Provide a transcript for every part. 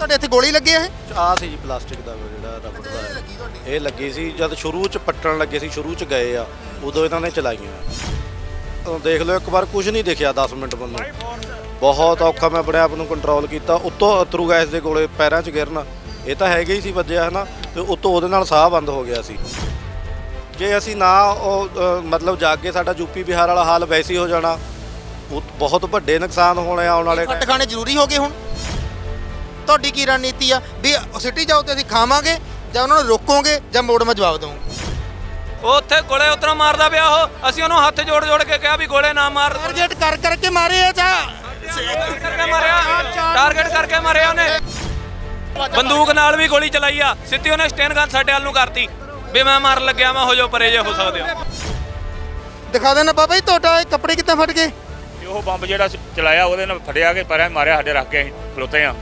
ਤੁਹਾਡੇ ਇੱਥੇ ਗੋਲੀ ਲੱਗੀ ਹੈ ਆ ਸੀ ਜੀ ਪਲਾਸਟਿਕ ਦਾ ਜਿਹੜਾ ਰਬੜ ਦਾ। ਇਹ ਲੱਗੀ ਸੀ ਜਦ ਸ਼ੁਰੂ ਚ ਪੱਟਣ ਲੱਗੇ ਸੀ ਸ਼ੁਰੂ ਚ ਗਏ ਆ ਉਦੋਂ ਇਹਨਾਂ ਨੇ ਚਲਾਈਆਂ। ਉਹ ਦੇਖ ਲਓ ਇੱਕ ਵਾਰ ਕੁਝ ਨਹੀਂ ਦਿਖਿਆ 10 ਮਿੰਟ ਮੈਨੂੰ ਬਹੁਤ ਔਖਾ ਮੈਂ ਆਪਣੇ ਆਪ ਨੂੰ ਕੰਟਰੋਲ ਕੀਤਾ। ਉੱਤੋਂ ਅਥਰੂ ਗੈਸ ਦੇ ਗੋਲੇ ਪੈਰਾਂ 'ਚ ਗਿਰਨ ਇਹ ਤਾਂ ਹੈਗੇ ਹੀ ਸੀ ਵੱਜਿਆ ਹਨਾ? ਤੇ ਉੱਤੋਂ ਉਹਦੇ ਨਾਲ ਸਾਹ ਬੰਦ ਹੋ ਗਿਆ ਸੀ। ਜੇ ਅਸੀਂ ਨਾ ਉਹ ਅ, ਮਤਲਬ ਜਾਗੇ ਸਾਡਾ ਯੂਪੀ ਬਿਹਾਰ ਵਾਲਾ ਹਾਲ ਵੈਸੇ ਹੀ ਜਾਣਾ। ਉਹ ਬਹੁਤ ਵੱਡੇ ਨੁਕਸਾਨ ਹੋਣੇ ਆ ਆਉਣ ਵਾਲੇ ਫੱਟ ਖਾਣੇ ਜ਼ਰੂਰੀ ਹੋ ਗਏ ਹੁਣ? ਤੁਹਾਡੀ ਕੀ ਰਣਨੀਤੀ ਆ? ਵੀ ਸਿਟੀ ਜਾਓ ਤੇ ਅਸੀਂ ਖਾਵਾਂਗੇ ਜਾਂ ਉਹਨਾਂ ਨੂੰ ਰੋਕੋਗੇ ਜਾਂ ਮੋੜ ਮੈਂ ਜਵਾਬ ਦਵਾਂਗੇ ਉਹ ਉੱਥੇ ਗੋਲੇ ਉਤਰਾ ਮਾਰਦਾ ਪਿਆ ਉਹ। ਅਸੀਂ ਉਹਨੂੰ ਹੱਥ ਜੋੜ ਜੋੜ ਕੇ ਕਿਹਾ ਵੀ ਗੋਲੇ ਨਾ ਮਾਰ। ਟਾਰਗੇਟ ਕਰ ਕਰਕੇ ਮਾਰੇ ਆ ਕਰਕੇ ਮਾਰਿਆ। ਟਾਰਗੇਟ ਕਰਕੇ ਮਾਰਿਆ ਉਹਨੇ। ਬੰਦੂਕ ਨਾਲ ਵੀ ਗੋਲੀ ਚਲਾਈ ਆ। ਸਿੱਧੀ ਉਹਨੇ ਸਟੇਨ ਗਨ ਸਾਡੇ ਵੱਲ ਨੂੰ ਕਰਤੀ। ਵੀ ਮੈਂ ਮਾਰਨ ਲੱਗਿਆ ਮੈਂ ਹੋ ਜਾਓ ਪਰੇ ਜੇ ਹੋ ਸਕਦੇ ਹੋ। ਦਿਖਾ ਦੇਣਾ ਬਾਬਾ ਜੀ ਤੁਹਾਡਾ ਇਹ ਕੱਪੜੇ ਕਿੱਦਾਂ ਫਟ ਗਏ? ਉਹ ਬੰਬ ਜਿਹੜਾ ਚਲਾਇਆ ਉਹਦੇ ਨਾਲ ਫੜਿਆ ਕੇ ਪਰਾਂ ਮਾਰਿਆ ਸਾਡੇ ਰੱਖ ਕੇ ਅਸੀਂ ਖਲੋਤੇ ਆ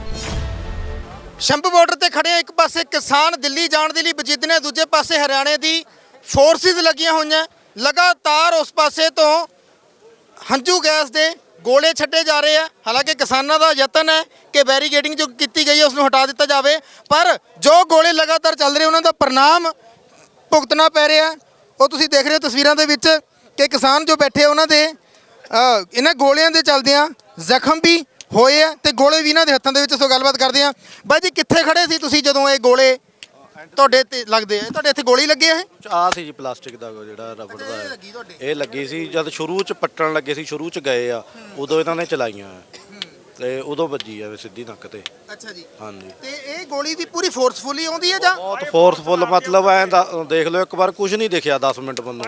ਸ਼ੰਭੂ ਬਾਰਡਰ ਤੇ ਖੜੇ ਆ ਇੱਕ ਪਾਸੇ ਕਿਸਾਨ ਦਿੱਲੀ ਜਾਣ ਦੇ ਲਈ ਬਜਿੱਦ ਨੇ, ਦੂਜੇ ਪਾਸੇ ਹਰਿਆਣੇ ਦੀ ਫੋਰਸਿਸ ਲੱਗੀਆਂ ਹੋਈਆਂ। ਲਗਾਤਾਰ ਉਸ ਪਾਸੇ ਤੋਂ ਹੰਝੂ ਗੈਸ ਦੇ ਗੋਲੇ ਛੱਡੇ ਜਾ ਰਹੇ ਆ। ਹਾਲਾਂਕਿ ਕਿਸਾਨਾਂ ਦਾ ਯਤਨ ਹੈ ਕਿ ਬੈਰੀਗੇਡਿੰਗ ਜੋ ਕੀਤੀ ਗਈ ਹੈ ਉਸ ਨੂੰ ਹਟਾ ਦਿੱਤਾ ਜਾਵੇ। ਪਰ ਜੋ ਗੋਲੇ ਲਗਾਤਾਰ ਚੱਲ ਰਹੇ, ਉਹਨਾਂ ਦਾ ਪ੍ਰਣਾਮ ਭੁਗਤਣਾ ਪੈ ਰਿਹਾ। ਉਹ ਤੁਸੀਂ ਦੇਖ ਰਹੇ ਹੋ ਤਸਵੀਰਾਂ ਦੇ ਵਿੱਚ ਕਿ ਕਿਸਾਨ ਜੋ ਬੈਠੇ ਉਹਨਾਂ ਦੇ ਇਹਨਾਂ ਗੋਲਿਆਂ ਦੇ ਚੱਲਦਿਆਂ ਜ਼ਖਮ ਵੀ ਹੋਏ ਆ ਤੇ ਗੋਲੇ ਵੀ ਇਹਨਾਂ ਦੇ ਹੱਥਾਂ ਦੇ ਵਿੱਚ ਸੋ ਗੱਲਬਾਤ ਕਰਦੇ ਆ ਬਾਈ ਜੀ ਕਿੱਥੇ ਖੜੇ ਸੀ ਤੁਸੀਂ ਜਦੋਂ ਇਹ ਗੋਲੇ ਤੁਹਾਡੇ ਤੇ ਲੱਗਦੇ ਆ? ਤੁਹਾਡੇ ਇੱਥੇ ਗੋਲੀ ਲੱਗੇ ਆ ਇਹ? ਆ ਸੀ ਜੀ ਪਲਾਸਟਿਕ ਦਾ ਜਿਹੜਾ ਰਬੜ ਦਾ। ਇਹ ਲੱਗੀ ਤੁਹਾਡੇ ਇਹ ਲੱਗੀ ਸੀ ਜਦ ਸ਼ੁਰੂ ਚ ਪੱਟਣ ਲੱਗੇ ਸੀ ਸ਼ੁਰੂ ਚ ਗਏ ਆ ਉਦੋਂ ਇਹਨਾਂ ਨੇ ਚਲਾਈਆਂ। ਤੇ ਉਦੋਂ ਵੱਜੀ ਆ ਸਿੱਧੀ ਨੱਕ ਤੇ। ਅੱਛਾ ਜੀ। ਹਾਂਜੀ। ਤੇ ਇਹ ਗੋਲੀ ਦੀ ਪੂਰੀ ਫੋਰਸਫੁਲੀ ਆਉਂਦੀ ਹੈ ਜਾਂ? ਬਹੁਤ ਫੋਰਸਫੁਲ ਮਤਲਬ ਐ ਦੇਖ ਲਓ ਇੱਕ ਵਾਰ ਕੁਝ ਨਹੀਂ ਦਿਖਿਆ 10 ਮਿੰਟ ਮੈਨੂੰ।